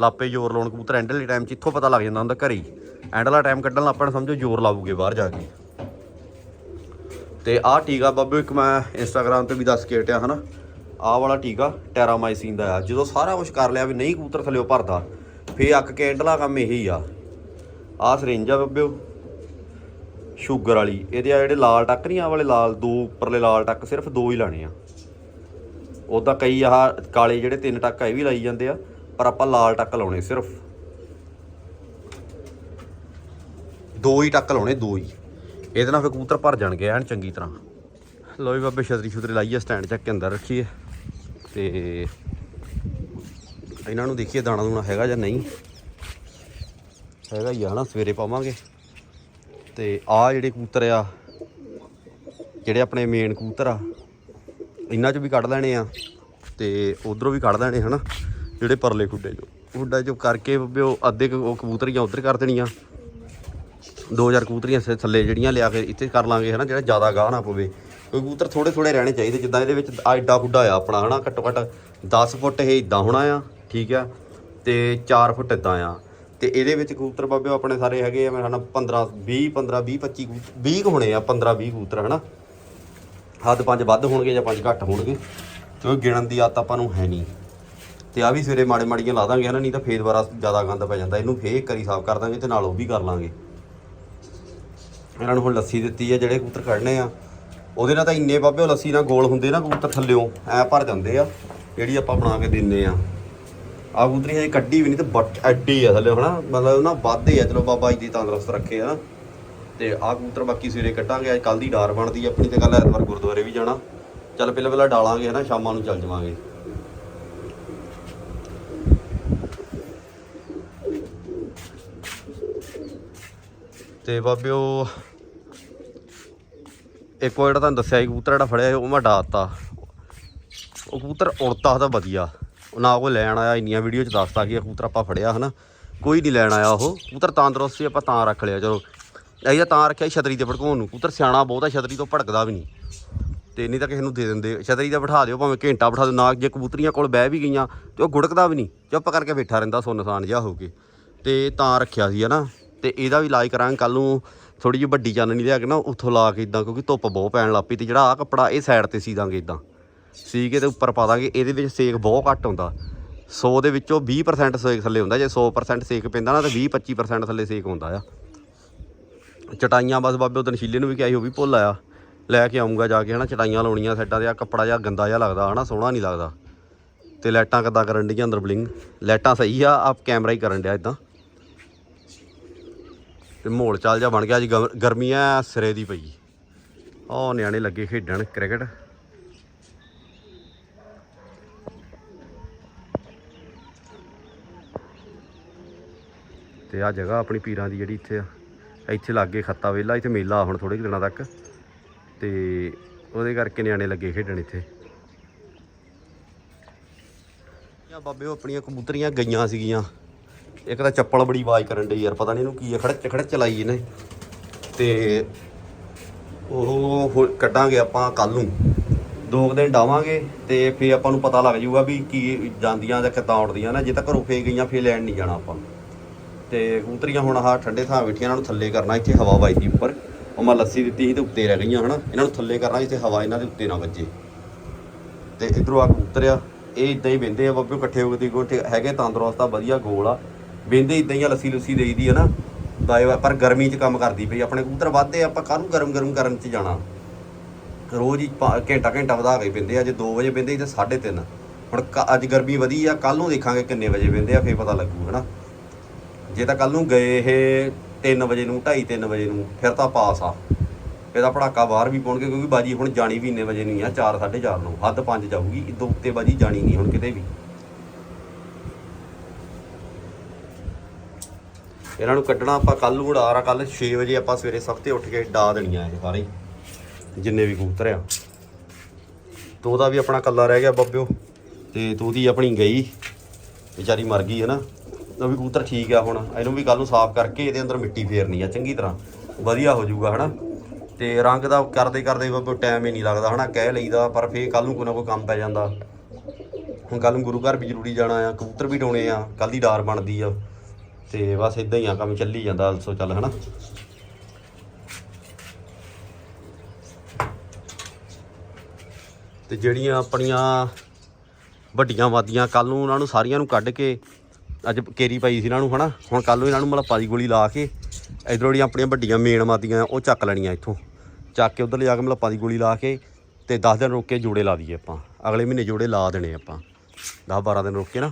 ਲਾਪੇ ਜ਼ੋਰ ਲਾਉਣ ਕਬੂਤਰ ਐਂਡ ਵਾਲੇ ਟਾਈਮ 'ਚ ਇੱਥੋਂ ਪਤਾ ਲੱਗ ਜਾਂਦਾ ਹੁੰਦਾ ਘਰੇ ਹੀ। ਐਂਡ ਵਾਲਾ ਟਾਈਮ ਕੱਢਣ ਆਪਾਂ ਸਮਝੋ ਜ਼ੋਰ ਲਾਊਗੇ ਬਾਹਰ ਜਾ ਕੇ। ਤੇ ਆਹ ਟੀਕਾ ਬਾਬੇ, ਇੱਕ ਮੈਂ ਇੰਸਟਾਗ੍ਰam ਤੇ ਵੀ ਦੱਸ ਕੇ ਹਟਿਆ, ਹਨਾ? ਆਹ ਵਾਲਾ ਟੀਕਾ ਟੈਰਾਮਾਈਸਿਨ ਦਾ ਆ। ਜਦੋਂ ਸਾਰਾ ਕੁਝ ਕਰ ਲਿਆ ਵੀ ਨਹੀਂ ਕਬੂਤਰ ਥੱਲੇੋਂ ਭਰਦਾ, ਫੇਰ ਅੱਕ ਕੇ ਐਂਡਲਾ ਕੰਮ ਇਹੀ ਆ। ਆਹ ਸਰਿੰਜ ਆ ਬੱਬਿਓ ਸ਼ੂਗਰ ਵਾਲੀ। ਇਹਦੇ ਆ ਜਿਹੜੇ ਲਾਲ ਟੱਕ ਨਹੀਂ ਆ ਵਾਲੇ ਲਾਲ, ਦੋ ਉੱਪਰਲੇ ਲਾਲ ਟੱਕ ਸਿਰਫ ਦੋ ਹੀ ਲਾਣੇ ਆ। ਉਦਾਂ ਕਈ ਆਹ ਕਾਲੇ ਜਿਹੜੇ ਤਿੰਨ ਟੱਕ ਆ, ਇਹ ਵੀ ਲਾਈ ਜਾਂਦੇ ਆ, ਪਰ ਆਪਾਂ ਲਾਲ ਟੱਕ ਲਾਉਣੇ ਸਿਰਫ। ਦੋ ਹੀ ਟੱਕ ਲਾਉਣੇ, ਦੋ ਹੀ। ਇਹਦੇ ਨਾਲ ਫਿਰ ਕਬੂਤਰ ਭਰ ਜਾਣਗੇ, ਐਨ ਚੰਗੀ ਤਰ੍ਹਾਂ। ਲੋ ਵੀ ਬਾਬੇ, ਛਤਰੀ ਛੁਤਰੀ ਲਾਈਏ ਸਟੈਂਡ ਚੱਕ ਕੇ ਅੰਦਰ ਰੱਖੀਏ। ਤੇ ਇਹਨਾਂ ਨੂੰ ਦੇਖੀਏ ਦਾਣਾ ਦੂਣਾ ਹੈਗਾ ਜਾਂ ਨਹੀਂ। ਹੈਗਾ ਹੀ ਆ ਨਾ ਸਵੇਰੇ ਪਾਵਾਂਗੇ। ਤੇ ਆ ਜਿਹੜੇ ਕਬੂਤਰ ਆ, ਜਿਹੜੇ ਆਪਣੇ ਮੇਨ ਕਬੂਤਰ ਆ, ਇਹਨਾਂ 'ਚੋਂ ਵੀ ਕੱਢ ਲੈਣੇ ਆ। ਤੇ ਉਧਰੋਂ ਵੀ ਕੱਢ ਲੈਣੇ ਹਨਾ, ਜਿਹੜੇ ਪਰਲੇ ਖੁੱਡੇ ਚੋਂ। ਖੁੱਡਾ ਚੋਂ ਕਰਕੇ ਵੀ ਉਹ ਅੱਧੇ ਕੁ ਉਹ ਕਬੂਤਰੀਆਂ ਉਧਰ ਕਰ ਦੇਣੀਆਂ। 2000 ਕਬੂਤਰੀਆਂ ਸੇ, ਥੱਲੇ ਜਿਹੜੀਆਂ ਲਿਆ ਕੇ ਇੱਥੇ ਕਰ ਲਾਂਗੇ ਹਨਾ, ਜਿਹੜਾ ਜ਼ਿਆਦਾ ਗਾਹ ਨਾ ਪਵੇ। ਕੋਈ ਕਬੂਤਰ ਥੋੜੇ ਥੋੜੇ ਰਹਿਣੇ ਚਾਹੀਦੇ, ਜਿੱਦਾਂ ਇਹਦੇ ਵਿੱਚ ਆ ਐਡਾ ਖੁੱਡਾ ਆ ਆਪਣਾ ਹਨਾ, ਘੱਟੋ ਘੱਟ 10 ਫੁੱਟ ਇਹ ਇਦਾਂ ਹੋਣਾ ਆ, ਠੀਕ ਆ, ਤੇ 4 ਫੁੱਟ ਇਦਾਂ ਆ। ਤੇ ਇਹਦੇ ਵਿੱਚ ਕਬੂਤਰ ਬਾਬੇ ਆਪਣੇ ਸਾਰੇ ਹੈਗੇ ਆ ਮੇਰੇ ਹਨਾ 15 20 15 20 25 ਕਬੂਤਰ 20 ਕੁ ਹੋਣੇ ਆ 15 20 ਕਬੂਤਰ ਹਨਾ। ਹੱਦ ਪੰਜ ਵੱਧ ਹੋਣਗੇ ਜਾਂ ਪੰਜ ਘੱਟ ਹੋਣਗੇ, ਤੇ ਉਹ ਗਿਣਨ ਦੀ ਆਦਤ ਆਪਾਂ ਨੂੰ ਹੈ ਨਹੀਂ। ਤੇ ਆ ਵੀ ਸਵੇਰੇ ਮਾੜੇ ਮਾੜੀਆਂ ਲਾ ਦਾਂਗੇ ਹਨਾ, ਨਹੀਂ ਤਾਂ ਫੇਰ ਦੁਬਾਰਾ ਜ਼ਿਆਦਾ ਗੰਦ ਪੈ ਜਾਂਦਾ, ਇਹਨੂੰ ਫੇਰ ਇੱਕ ਵਾਰੀ ਸਾਫ਼ ਕਰ ਦਾਂਗੇ ਤੇ ਨਾਲ ਉਹ ਵੀ ਕਰ ਲਾਂਗੇ। ਇਹਨਾਂ ਨੂੰ ਹੁਣ ਲੱਸੀ ਦਿੱਤੀ ਹੈ ਜਿਹੜੇ ਕਬੂਤਰ ਕੱਢਣੇ ਆ। ਉਹਦੇ ਨਾਲ ਤਾਂ ਇੰਨੇ ਬਾਬੇ ਉਹ ਲੱਸੀ ਨਾਲ ਗੋਲ ਹੁੰਦੇ ਨਾ ਕਬੂਤਰ ਥੱਲਿਓਂ, ਐ ਭਰ ਜਾਂਦੇ ਆ, ਜਿਹੜੀ ਆਪਾਂ ਬਣਾ ਕੇ ਦਿੰਨੇ ਆ। ਆ ਕਬੂਤਰੀ ਹਜੇ ਕੱਢੀ ਵੀ ਨਹੀਂ ਤੇ ਬੱਟ ਐਡੀ ਆ ਥੱਲੇ, ਹਨਾ? ਮਤਲਬ ਨਾ ਵਾਧੇ ਆ, ਚਲੋ ਬਾਬਾ ਜੀ ਦੀ ਤੰਦਰੁਸਤ ਰੱਖੇ ਆ ਤੇ ਆ ਕਬੂਤਰ ਬਾਕੀ ਸਵੇਰੇ ਕੱਟਾਂਗੇ ਅੱਜ ਕੱਲ ਦੀ ਡਾਰ ਬਣਦੀ ਆਪਣੀ ਤੇ ਕੱਲ ਐਤਵਾਰ ਗੁਰਦੁਆਰੇ ਵੀ ਜਾਣਾ। ਚੱਲ ਪਹਿਲਾਂ ਪਹਿਲਾਂ ਡਾਲਾਂਗੇ, ਹਨਾ? ਸ਼ਾਮਾਂ ਨੂੰ ਚੱਲ ਜਾਵਾਂਗੇ। ਤੇ ਬਾਬਿਓ ਇੱਕ ਵਾਰ ਜਿਹੜਾ ਤੁਹਾਨੂੰ ਦੱਸਿਆ ਸੀ ਕਬੂਤਰ ਜਿਹੜਾ ਫੜਿਆ ਸੀ, ਉਹ ਮੈਂ ਡਾਤਾ। ਉਹ ਕਬੂਤਰ ਉੜਤਾ ਤਾਂ ਵਧੀਆ। ਉਹ ਨਾ ਕੋਈ ਲੈਣ ਆਇਆ ਇੰਨੀਆਂ ਵੀਡੀਓ ਚ ਦੱਸਤਾ ਕਿ ਇਹ ਕਬੂਤਰ ਆਪਾਂ ਫੜਿਆ ਹਨਾ? ਕੋਈ ਨਹੀਂ ਲੈਣ ਆਇਆ ਉਹ। ਕਬੂਤਰ ਤੰਦਰੁਸਤ ਸੀ ਆਪਾਂ ਤਾਂ ਰੱਖ ਲਿਆ ਚਲੋ। ਅਸੀਂ ਤਾਂ ਰੱਖਿਆ ਸੀ ਛਤਰੀ ਤੇ ਭੜਕਾਉਣ ਨੂੰ। ਕਬੂਤਰ ਸਿਆਣਾ ਬਹੁਤ ਆ ਛਤਰੀ ਤੋਂ ਭੜਕਦਾ ਵੀ ਨਹੀਂ। ਤੇ ਨਹੀਂ ਤਾਂ ਕਿਸੇ ਨੂੰ ਦੇ ਦਿੰਦੇ। ਛਤਰੀ ਦਾ ਬਿਠਾ ਦਿਓ ਭਾਵੇਂ ਘੰਟਾ ਬਿਠਾ ਦਿਓ ਨਾ ਜੇ ਕਬੂਤਰੀਆਂ ਕੋਲ ਬਹਿ ਵੀ ਗਈਆਂ ਤੇ ਉਹ ਗੁੜਕਦਾ ਵੀ ਨਹੀਂ। ਚੁੱਪ ਕਰਕੇ ਬੈਠਾ ਰਹਿੰਦਾ ਸੁੰਨਸਾਨ ਜਿਹਾ ਹੋ ਕੇ। ਤੇ ਤਾਂ ਰੱਖਿਆ ਸੀ ਹਨਾ? ਤੇ ਇਹਦਾ ਵੀ ਇਲਾਜ ਕਰਾਂਗੇ। ਕੱਲ ਨੂੰ ਥੋੜੀ ਜਿਹੀ ਵੱਡੀ ਚਾਨਣੀ ਲਿਆ ਕੇ ਨਾ ਉੱਥੋਂ ਲਾ ਕੇ ਇਦਾਂ, ਕਿਉਂਕਿ ਧੁੱਪ ਬਹੁਤ ਪੈਣ ਲੱਗ ਪਈ ਤੇ ਜਿਹੜਾ ਆ ਕੱਪੜਾ ਇਹ ਸਾਈਡ ਤੇ ਸੀ ਦਾਂਗੇ ਇਦਾਂ। ਸੀ ਕੇ ਤੇ ਉੱਪਰ ਪਾ ਦਾਂਗੇ, ਇਹਦੇ ਵਿੱਚ ਸੇਕ ਬਹੁਤ ਘੱਟ ਹੁੰਦਾ। 100 ਦੇ ਵਿੱਚੋਂ 20% ਸੇਕ ਥੱਲੇ ਹੁੰਦਾ, ਜੇ 100% ਸੇਕ ਪੈਂਦਾ ਨਾ ਤਾਂ 20 25% ਥੱਲੇ ਸੇਕ ਹੁੰਦਾ ਆ। ਚਟਾਈਆਂ ਬਸ ਬਾਬੇ ਉਦੋਂ ਸ਼ੀਲੇ ਨੂੰ ਵੀ ਕਿਹਾ ਸੀ, ਉਹ ਵੀ ਭੁੱਲ ਆਇਆ। ਲੈ ਕੇ ਆਉਂਗਾ ਜਾ ਕੇ, ਹਨਾ, ਚਟਾਈਆਂ ਲਾਉਣੀਆਂ ਸਾਈਡਾਂ ਤੇ ਆ ਕੱਪੜਾ ਜਿਹਾ ਗੰਦਾ ਜਿਹਾ ਲੱਗਦਾ, ਹਨਾ, ਸੋਹਣਾ ਨਹੀਂ ਲੱਗਦਾ। ਤੇ ਲਾਈਟਾਂ ਕਿੱਦਾਂ ਕਰਨ ਡੀਆਂ ਅੰਦਰ ਬਲਿੰਗ? ਲਾਈਟਾਂ ਸਹੀ ਆ ਆਪ ਕੈਮਰਾ ਹੀ ਕਰਨ ਡਿਆ ਇਦਾਂ। ਤੇ ਮਾਹੌਲ ਚਾਲ ਜਾ ਬਣ ਗਿਆ, ਅੱਜ ਗਰ- ਗਰਮੀ ਸਿਰੇ ਦੀ ਪਈ। ਉਹ ਨਿਆਣੇ ਲੱਗੇ ਖੇਡਣ ਕ੍ਰਿਕਟ। ਤੇ ਆ ਜਗ੍ਹਾ ਆਪਣੀ ਪੀਰਾਂ ਦੀ ਜਿਹੜੀ ਇੱਥੇ ਆ, ਇੱਥੇ ਲੱਗੇ ਖੱਤਾ ਵੇਲਾ, ਇੱਥੇ ਮੇਲਾ ਹੁਣ ਥੋੜੇ ਦਿਨਾਂ ਤੱਕ। ਤੇ ਉਹਦੇ ਕਰਕੇ ਨਿਆਣੇ ਲੱਗੇ ਖੇਡਣ ਇੱਥੇ। ਆ ਬਾਬੇ ਉਹ ਆਪਣੀਆਂ ਕਬੂਤਰੀਆਂ ਗਈਆਂ ਸੀਗੀਆਂ। ਇੱਕ ਤਾਂ ਚੱਪਲ ਬੜੀ ਆਵਾਜ਼ ਕਰਨ ਡਈ ਯਾਰ, ਪਤਾ ਨਹੀਂ ਇਹਨੂੰ ਕੀ ਆ ਖੜਕ ਖੜਕ ਚਲਾਈ ਇਹਨੇ। ਤੇ ਉਹ ਹੁਣ ਕੱਢਾਂਗੇ ਆਪਾਂ ਕੱਲ ਨੂੰ। ਦੋ ਕੁ ਦਿਨ ਡਾਵਾਂਗੇ ਤੇ ਫੇਰ ਆਪਾਂ ਨੂੰ ਪਤਾ ਲੱਗ ਜਾਊਗਾ ਵੀ ਕੀ ਜਾਂਦੀਆਂ ਜਾਂ ਕਿੱਦਾਂ ਉੱਡਦੀਆਂ ਨਾ। ਜੇ ਤਾਂ ਘਰੋਂ ਫੇ ਗਈਆਂ, ਫੇਰ ਲੈਣ ਨਹੀਂ ਜਾਣਾ ਆਪਾਂ। ਤੇ ਕਬੂਤਰੀਆਂ ਹੁਣ ਆਹ ਠੰਡੇ ਥਾਂ ਬੈਠੀਆਂ, ਇਹਨਾਂ ਨੂੰ ਥੱਲੇ ਕਰਨਾ, ਇੱਥੇ ਹਵਾ ਵੱਜਦੀ ਉੱਪਰ। ਉਹ ਮੈਂ ਲੱਸੀ ਦਿੱਤੀ ਸੀ ਤੇ ਉੱਤੇ ਰਹਿ ਗਈਆਂ, ਹਨਾ। ਇਹਨਾਂ ਨੂੰ ਥੱਲੇ ਕਰਨਾ ਜਿੱਥੇ ਹਵਾ ਇਹਨਾਂ ਦੇ ਉੱਤੇ ਨਾ ਵੱਜੇ। ਤੇ ਇਧਰੋਂ ਆ ਕਬੂਤਰ ਆ, ਇਹ ਇਦਾਂ ਹੀ ਬਹਿੰਦੇ ਆ, ਬੱਬੂ ਇਕੱਠੇ ਹੋ ਕੇ ਗੋਠੇ ਹੈਗੇ ਤੰਦਰੁਸਤ ਆ, ਵਧੀਆ ਗੋਲ ਆ। ਬਹਿੰਦੇ ਇਦਾਂ ਹੀ ਆ ਲੱਸੀ ਲੁੱਸੀ ਦੇਈਦੀ ਹੈ ਨਾ। ਬਾਏ ਪਰ ਗਰਮੀ 'ਚ ਕੰਮ ਕਰਦੀ ਪਈ ਆਪਣੇ ਕਬੂਤਰ ਵੱਧਦੇ ਆ, ਆਪਾਂ ਕਾਹਨੂੰ ਗਰਮ ਗਰਮ ਕਰਨ 'ਚ ਜਾਣਾ? ਰੋਜ਼ ਹੀ ਪਾ- ਘੰਟਾ ਘੰਟਾ ਵਧਾ ਕੇ ਪੈਂਦੇ ਅੱਜ ਜੇ 2 ਵਜੇ ਪੈਂਦੇ ਸੀ ਤੇ 3:30 ਹੁਣ ਕ- ਅੱਜ ਗਰਮੀ ਵਧੀ ਆ ਕੱਲ ਨੂੰ ਦੇਖਾਂਗੇ ਕਿੰਨੇ ਵਜੇ ਪੈਂਦੇ ਆ ਫੇਰ ਪਤਾ ਲੱਗੂ ਹਨਾ? ਜੇ ਤਾਂ ਕੱਲ ਨੂੰ ਗਏ ਇਹ 3 ਵਜੇ ਨੂੰ 2:30 3 ਵਜੇ ਨੂੰ ਫਿਰ ਤਾਂ ਪਾਸ ਆ। ਇਹਦਾ ਪੜਾਕਾ ਬਾਹਰ ਵੀ ਪਾਉਣਗੇ ਕਿਉਂਕਿ ਬਾਜੀ ਹੁਣ ਜਾਣੀ ਵੀ ਇੰਨੇ ਵਜੇ ਨਹੀਂ ਆ 4 4:30 ਨੂੰ। ਹੱਦ 5 ਜਾਊਗੀ ਇਦੋਂ ਉੱਤੇ ਬਾਜੀ ਜਾਣੀ ਨਹੀਂ ਹੁਣ ਕਿਤੇ ਵੀ। ਇਹਨਾਂ ਨੂੰ ਕੱਢਣਾ ਆਪਾਂ ਕੱਲ ਨੂੰ ਉਡਾ ਰਾ ਕੱਲ 6 ਵਜੇ ਆਪਾਂ ਸਵੇਰੇ ਸਖਤੇ ਉੱਠ ਕੇ ਡਾ ਦੇਣੀਆਂ ਇਹ ਸਾਰੇ ਹੀ, ਜਿੰਨੇ ਵੀ ਕਬੂਤਰ ਆ। ਤੋਤਾ ਵੀ ਆਪਣਾ ਕੱਲਾ ਰਹਿ ਗਿਆ ਬੱਬਿਓ ਤੇ ਤੋਤੀ ਆਪਣੀ ਗਈ ਵਿਚਾਰੀ ਮਰ ਗਈ ਹੈ ਨਾ। ਉਹ ਵੀ ਕਬੂਤਰ ਠੀਕ ਆ ਹੁਣ ਇਹਨੂੰ ਵੀ ਕੱਲ ਨੂੰ ਸਾਫ਼ ਕਰਕੇ ਇਹਦੇ ਅੰਦਰ ਮਿੱਟੀ ਫੇਰਨੀ ਆ ਚੰਗੀ ਤਰ੍ਹਾਂ। ਵਧੀਆ ਹੋ ਜਾਊਗਾ ਹਨਾ। ਤੇ ਰੰਗ ਦਾ ਕਰਦੇ ਕਰਦੇ ਬੱਬਿਓ ਟਾਈਮ ਹੀ ਨਹੀਂ ਲੱਗਦਾ ਹਨਾ। ਕਹਿ ਲਈਦਾ ਪਰ ਫੇਰ ਕੱਲ ਨੂੰ ਕੋਈ ਨਾ ਕੋਈ ਕੰਮ ਪੈ ਜਾਂਦਾ। ਹੁਣ ਕੱਲ ਨੂੰ ਗੁਰੂ ਘਰ ਵੀ ਜ਼ਰੂਰੀ ਜਾਣਾ ਆ ਕਬੂਤਰ ਵੀ ਡਾਉਣੇ ਆ ਕੱਲ ਦੀ ਡਾਰ ਬਣਦੀ ਆ। ਤੇ ਬਸ ਇਦਾਂ ਹੀ ਆ, ਕੰਮ ਚੱਲੀ ਜਾਂਦਾ, ਅਲਸੋ ਚੱਲ, ਹਨਾ? ਤੇ ਜਿਹੜੀਆਂ ਆਪਣੀਆਂ ਵੱਡੀਆਂ ਵਾਦੀਆਂ ਕੱਲ ਨੂੰ ਉਹਨਾਂ ਨੂੰ ਸਾਰੀਆਂ ਨੂੰ ਕੱਢ ਕੇ, ਅੱਜ ਕੇਰੀ ਪਾਈ ਸੀ ਇਹਨਾਂ ਨੂੰ, ਹਨਾ? ਹੁਣ ਕੱਲ ਨੂੰ ਇਹਨਾਂ ਨੂੰ ਮਤਲਬ ਪਾਜੀ ਗੋਲੀ ਲਾ ਕੇ, ਇਧਰੋਂ ਜਿਹੜੀਆਂ ਆਪਣੀਆਂ ਵੱਡੀਆਂ ਮੇਨ ਵਾਦੀਆਂ, ਉਹ ਚੱਕ ਲੈਣੀਆਂ ਇੱਥੋਂ। ਚੱਕ ਕੇ ਉਧਰ ਲਿਜਾ ਕੇ ਮਤਲਬ ਦੀ ਗੋਲੀ ਲਾ ਕੇ ਤੇ 10 ਦਿਨ ਰੁਕ ਕੇ ਜੋੜੇ ਲਾ ਦਈਏ ਆਪਾਂ। ਅਗਲੇ ਮਹੀਨੇ ਜੋੜੇ ਲਾ ਦੇਣੇ ਆਪਾਂ। 10 12 ਦਿਨ ਰੁਕ ਕੇ ਨਾ।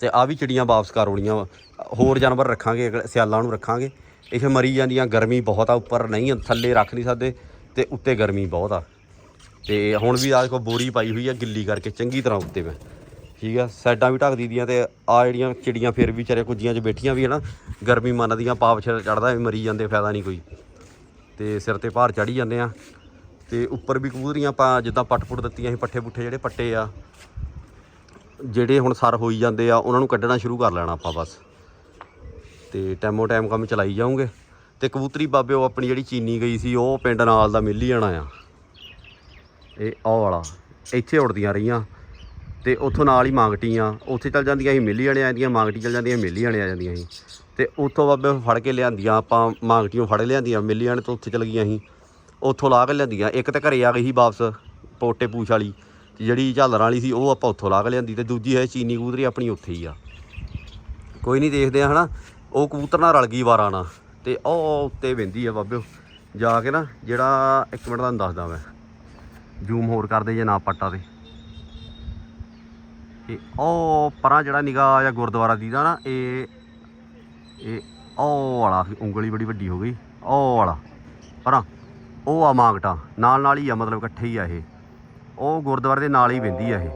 ਤੇ ਆ ਵੀ ਚਿੜੀਆਂ ਵਾਪਸ ਕਰ ਆਉਣੀਆਂ ਵਾ। ਹੋਰ ਜਾਨਵਰ ਰੱਖਾਂਗੇ, ਅਗਲੇ ਸਿਆਲਾਂ ਨੂੰ ਰੱਖਾਂਗੇ। ਇੱਥੇ ਮਰੀ ਜਾਂਦੀਆਂ, ਗਰਮੀ ਬਹੁਤ ਆ, ਉੱਪਰ ਨਹੀਂ, ਥੱਲੇ ਰੱਖ ਨਹੀਂ ਸਕਦੇ ਤੇ ਉੱਤੇ ਗਰਮੀ ਬਹੁਤ ਆ। ਤੇ ਹੁਣ ਵੀ ਆਹ ਕੋ ਬੋਰੀ ਪਾਈ ਹੋਈ ਆ ਗਿੱਲੀ ਕਰਕੇ, ਚੰਗੀ ਤਰ੍ਹਾਂ ਉੱਤੇ ਮੈਂ। ਠੀਕ ਆ ਸਾਈਡਾਂ ਵੀ ਢੱਕ ਦੀਦੀਆਂ ਤੇ ਆ ਜਿਹੜੀਆਂ ਚਿੜੀਆਂ ਫਿਰ ਵੀ ਚਾਰੇ ਕੁੱਜੀਆਂ 'ਚ ਬੈਠੀਆਂ ਵੀ ਹਨਾ ਗਰਮੀ ਮੰਨਦੀਆਂ ਪਾਪ ਚੜਦਾ ਵੀ ਮਰੀ ਜਾਂਦੇ, ਫਾਇਦਾ ਨਹੀਂ ਕੋਈ। ਤੇ ਸਿਰ ਤੇ ਭਾਰ ਚੜੀ ਜਾਂਦੇ ਆ। ਤੇ ਉੱਪਰ ਵੀ ਕਬੂਤਰੀਆਂ, ਆਪਾਂ ਜਿੱਦਾਂ ਪੱਟ-ਪੁੱਟ ਦਿੱਤੀਆਂ ਸੀ ਪੱਠੇ ਪੁੱਠੇ ਜਿਹੜੇ ਪੱਟੇ ਆ। ਜਿਹੜੇ ਹੁਣ ਸਰ ਹੋਈ ਜਾਂਦੇ ਆ, ਉਹਨਾਂ ਨੂੰ ਕੱਢਣਾ ਸ਼ੁਰੂ ਕਰ ਲੈਣਾ ਆਪਾਂ ਬਸ। ਤੇ ਟੈਮੋ ਟਾਈਮ ਕੰਮ ਚਲਾਈ ਜਾਊਂਗੇ। ਤੇ ਕਬੂਤਰੀ ਬਾਬੇ, ਉਹ ਆਪਣੀ ਜਿਹੜੀ ਚੀਨੀ ਗਈ ਸੀ, ਉਹ ਪਿੰਡ ਨਾਲ ਦਾ ਮਿਲ ਹੀ ਜਾਣਾ ਆ। ਇਹ ਉਹ ਵਾਲਾ, ਇੱਥੇ ਉੜਦੀਆਂ ਰਹੀਆਂ। ਤੇ ਉੱਥੋਂ ਨਾਲ ਹੀ ਮਾਂਗਟੀਆਂ, ਉੱਥੇ ਚੱਲ ਜਾਂਦੀਆਂ ਸੀ, ਮਿਲੀ ਜਾਣੇ ਆਉਂਦੀਆਂ ਮਾਂਗਟੀ ਚੱਲ ਜਾਂਦੀਆਂ ਮਿਲੀ ਜਾਣੇ ਆ ਜਾਂਦੀਆਂ ਸੀ। ਤੇ ਉੱਥੋਂ ਬਾਬੇ ਫੜ ਕੇ ਲਿਆਂਦੀਆਂ, ਆਪਾਂ ਮਾਂਗਟੀਆਂ ਫੜ ਲਿਆਂਦੀਆਂ, ਮਿਲੀ ਜਾਣੇ ਤੋਂ ਉੱਥੇ ਚਲ ਗਈਆਂ ਸੀ। ਉੱਥੋਂ ਲਾ ਕੇ ਲਿਆਂਦੀਆਂ, ਇੱਕ ਤਾਂ ਘਰੇ ਆ ਗਈ ਸੀ ਵਾਪਸ, ਪੋਟੇ ਪੂਛ ਵਾਲੀ। ਜਿਹੜੀ ਝਾਲਰਾਂ ਵਾਲੀ ਸੀ, ਉਹ ਆਪਾਂ ਉੱਥੋਂ ਲਾ ਕੇ ਲਿਆਂਦੀ ਤੇ ਦੂਜੀ ਹੈ ਚੀਨੀ ਕਬੂਤਰੀ ਆਪਣੀ ਉੱਥੇ ਹੀ ਆ। ਕੋਈ ਨਹੀਂ ਦੇਖਦੇ ਆ, ਹਨਾ? ਉਹ ਕਬੂਤਰ ਨਾਲ ਰਲ ਗਈ ਵਾਰਾਂ ਨਾਲ ਤੇ ਉਹ ਉੱਤੇ ਵਹਿੰਦੀ ਆ ਬਾਬਿਓ। ਜਾ ਕੇ ਨਾ, ਜਿਹੜਾ ਇੱਕ ਮਿੰਟ ਤੁਹਾਨੂੰ ਦੱਸਦਾ ਮੈਂ। ਜ਼ੂਮ ਹੋਰ ਕਰਦੇ ਜੇ ਨਾ ਪੱਟਾ ਤੇ। ਇਹ ਉਹ ਪਰਾਂ ਜਿਹੜਾ ਨਿਗਾਹ ਜਾਂ ਗੁਰਦੁਆਰਾ ਦੀਦਾ ਨਾ, ਇਹ ਇਹ ਉਹ ਵਾਲਾ ਉਂਗਲੀ ਬੜੀ ਵੱਡੀ ਹੋ ਗਈ। ਉਹ ਵਾਲਾ, ਪਰਾਂ। ਉਹ ਆ ਮਾਂਗਟਾ। ਨਾਲ ਨਾਲ ਹੀ ਆ, ਮਤਲਬ ਇਕੱਠੇ ਹੀ ਆ ਇਹ। ਉਹ ਗੁਰਦੁਆਰੇ ਦੇ ਨਾਲ ਹੀ ਪੈਂਦੀ ਆ ਇਹ।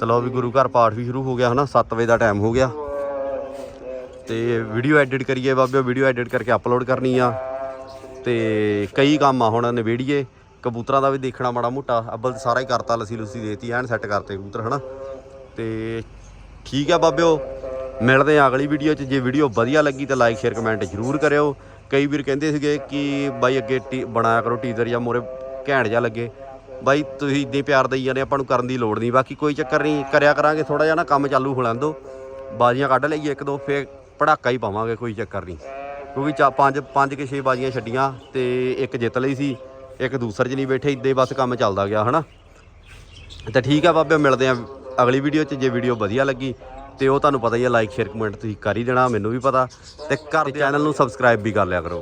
ਚਲੋ ਵੀ ਗੁਰੂ ਘਰ ਪਾਠ ਵੀ ਸ਼ੁਰੂ ਹੋ ਗਿਆ ਹਨਾ 7 ਵਜੇ ਦਾ ਟਾਈਮ ਹੋ ਗਿਆ। ਤੇ ਵੀਡੀਓ ਐਡਿਟ ਕਰੀਏ ਬਾਬਿਓ ਵੀਡੀਓ ਐਡਿਟ ਕਰਕੇ ਅਪਲੋਡ ਕਰਨੀ ਆ। ਤੇ ਕਈ ਕੰਮ ਆ ਹੁਣ ਨਿਬੇੜੀਏ, ਕਬੂਤਰਾਂ ਦਾ ਵੀ ਦੇਖਣਾ ਮਾੜਾ ਮੋਟਾ। ਅੱਬਲ ਸਾਰਾ ਹੀ ਕਰਤਾ, ਲਸੀ ਲੁਸੀ ਦੇਤੀ, ਐਨ ਸੈੱਟ ਕਰਤੇ ਕਬੂਤਰ, ਹਨਾ। ਤੇ ਠੀਕ ਆ ਬਾਬਿਓ, ਮਿਲਦੇ ਆ ਅਗਲੀ ਵੀਡੀਓ 'ਚ। ਜੇ ਵੀਡੀਓ ਵਧੀਆ ਲੱਗੀ ਤਾਂ ਲਾਈਕ ਸ਼ੇਅਰ ਕਮੈਂਟ ਜ਼ਰੂਰ ਕਰਿਓ। ਕਈ ਵੀਰ ਕਹਿੰਦੇ ਸੀਗੇ ਕਿ ਬਾਈ ਅੱਗੇ ਟੀ- ਬਣਾਇਆ ਕਰੋ ਟੀਜ਼ਰ ਜਾਂ ਮੋਰੇ ਘੈਂਟ ਜਿਹਾ ਲੱਗੇ। ਬਾਈ ਤੁਸੀਂ ਇਦਾਂ ਪਿਆਰ ਦਈ ਜਾਂਦੇ ਆਪਾਂ ਨੂੰ ਕਰਨ ਦੀ ਲੋੜ ਨਹੀਂ। ਬਾਕੀ ਕੋਈ ਚੱਕਰ ਨਹੀਂ, ਕਰਿਆ ਕਰਾਂਗੇ ਥੋੜਾ ਜਿਹਾ ਨਾ ਕੰਮ ਚਾਲੂ ਹੋ ਲੈਣ ਦਿਓ ਬਾਜ਼ੀਆਂ ਕੱਢ ਲਈਏ ਇੱਕ ਦੋ, ਫੇਰ ਪੜਾਕਾ ਹੀ ਪਾਵਾਂਗੇ, ਕੋਈ ਚੱਕਰ ਨਹੀਂ। ਕਿਉਂਕਿ ਚਾ ਪੰਜ ਪੰਜ ਕੇ ਛੇ ਬਾਜ਼ੀਆਂ ਛੱਡੀਆਂ ਤੇ ਇੱਕ ਜਿੱਤ ਲਈ ਸੀ, ਇੱਕ ਦੂਸਰੇ 'ਚ ਨਹੀਂ ਬੈਠੇ, ਇਦਾਂ ਹੀ ਬਸ ਕੰਮ ਚੱਲਦਾ ਗਿਆ, ਹਨਾ? ਤਾਂ ਠੀਕ ਆ ਬਾਬੇ, ਮਿਲਦੇ ਆ ਅਗਲੀ ਵੀਡੀਓ 'ਚ, ਜੇ ਵੀਡੀਓ ਵਧੀਆ ਲੱਗੀ ਤੇ ਉਹ ਤੁਹਾਨੂੰ ਪਤਾ ਹੀ ਆ ਲਾਈਕ ਸ਼ੇਅਰ ਕਮੈਂਟ ਤੁਸੀਂ ਕਰ ਹੀ ਦੇਣਾ ਮੈਨੂੰ ਵੀ ਪਤਾ ਤੇ ਘਰ ਦੇ ਚੈਨਲ ਨੂੰ ਸਬਸਕ੍ਰਾਈਬ ਵੀ ਕਰ ਲਿਆ ਕਰੋ।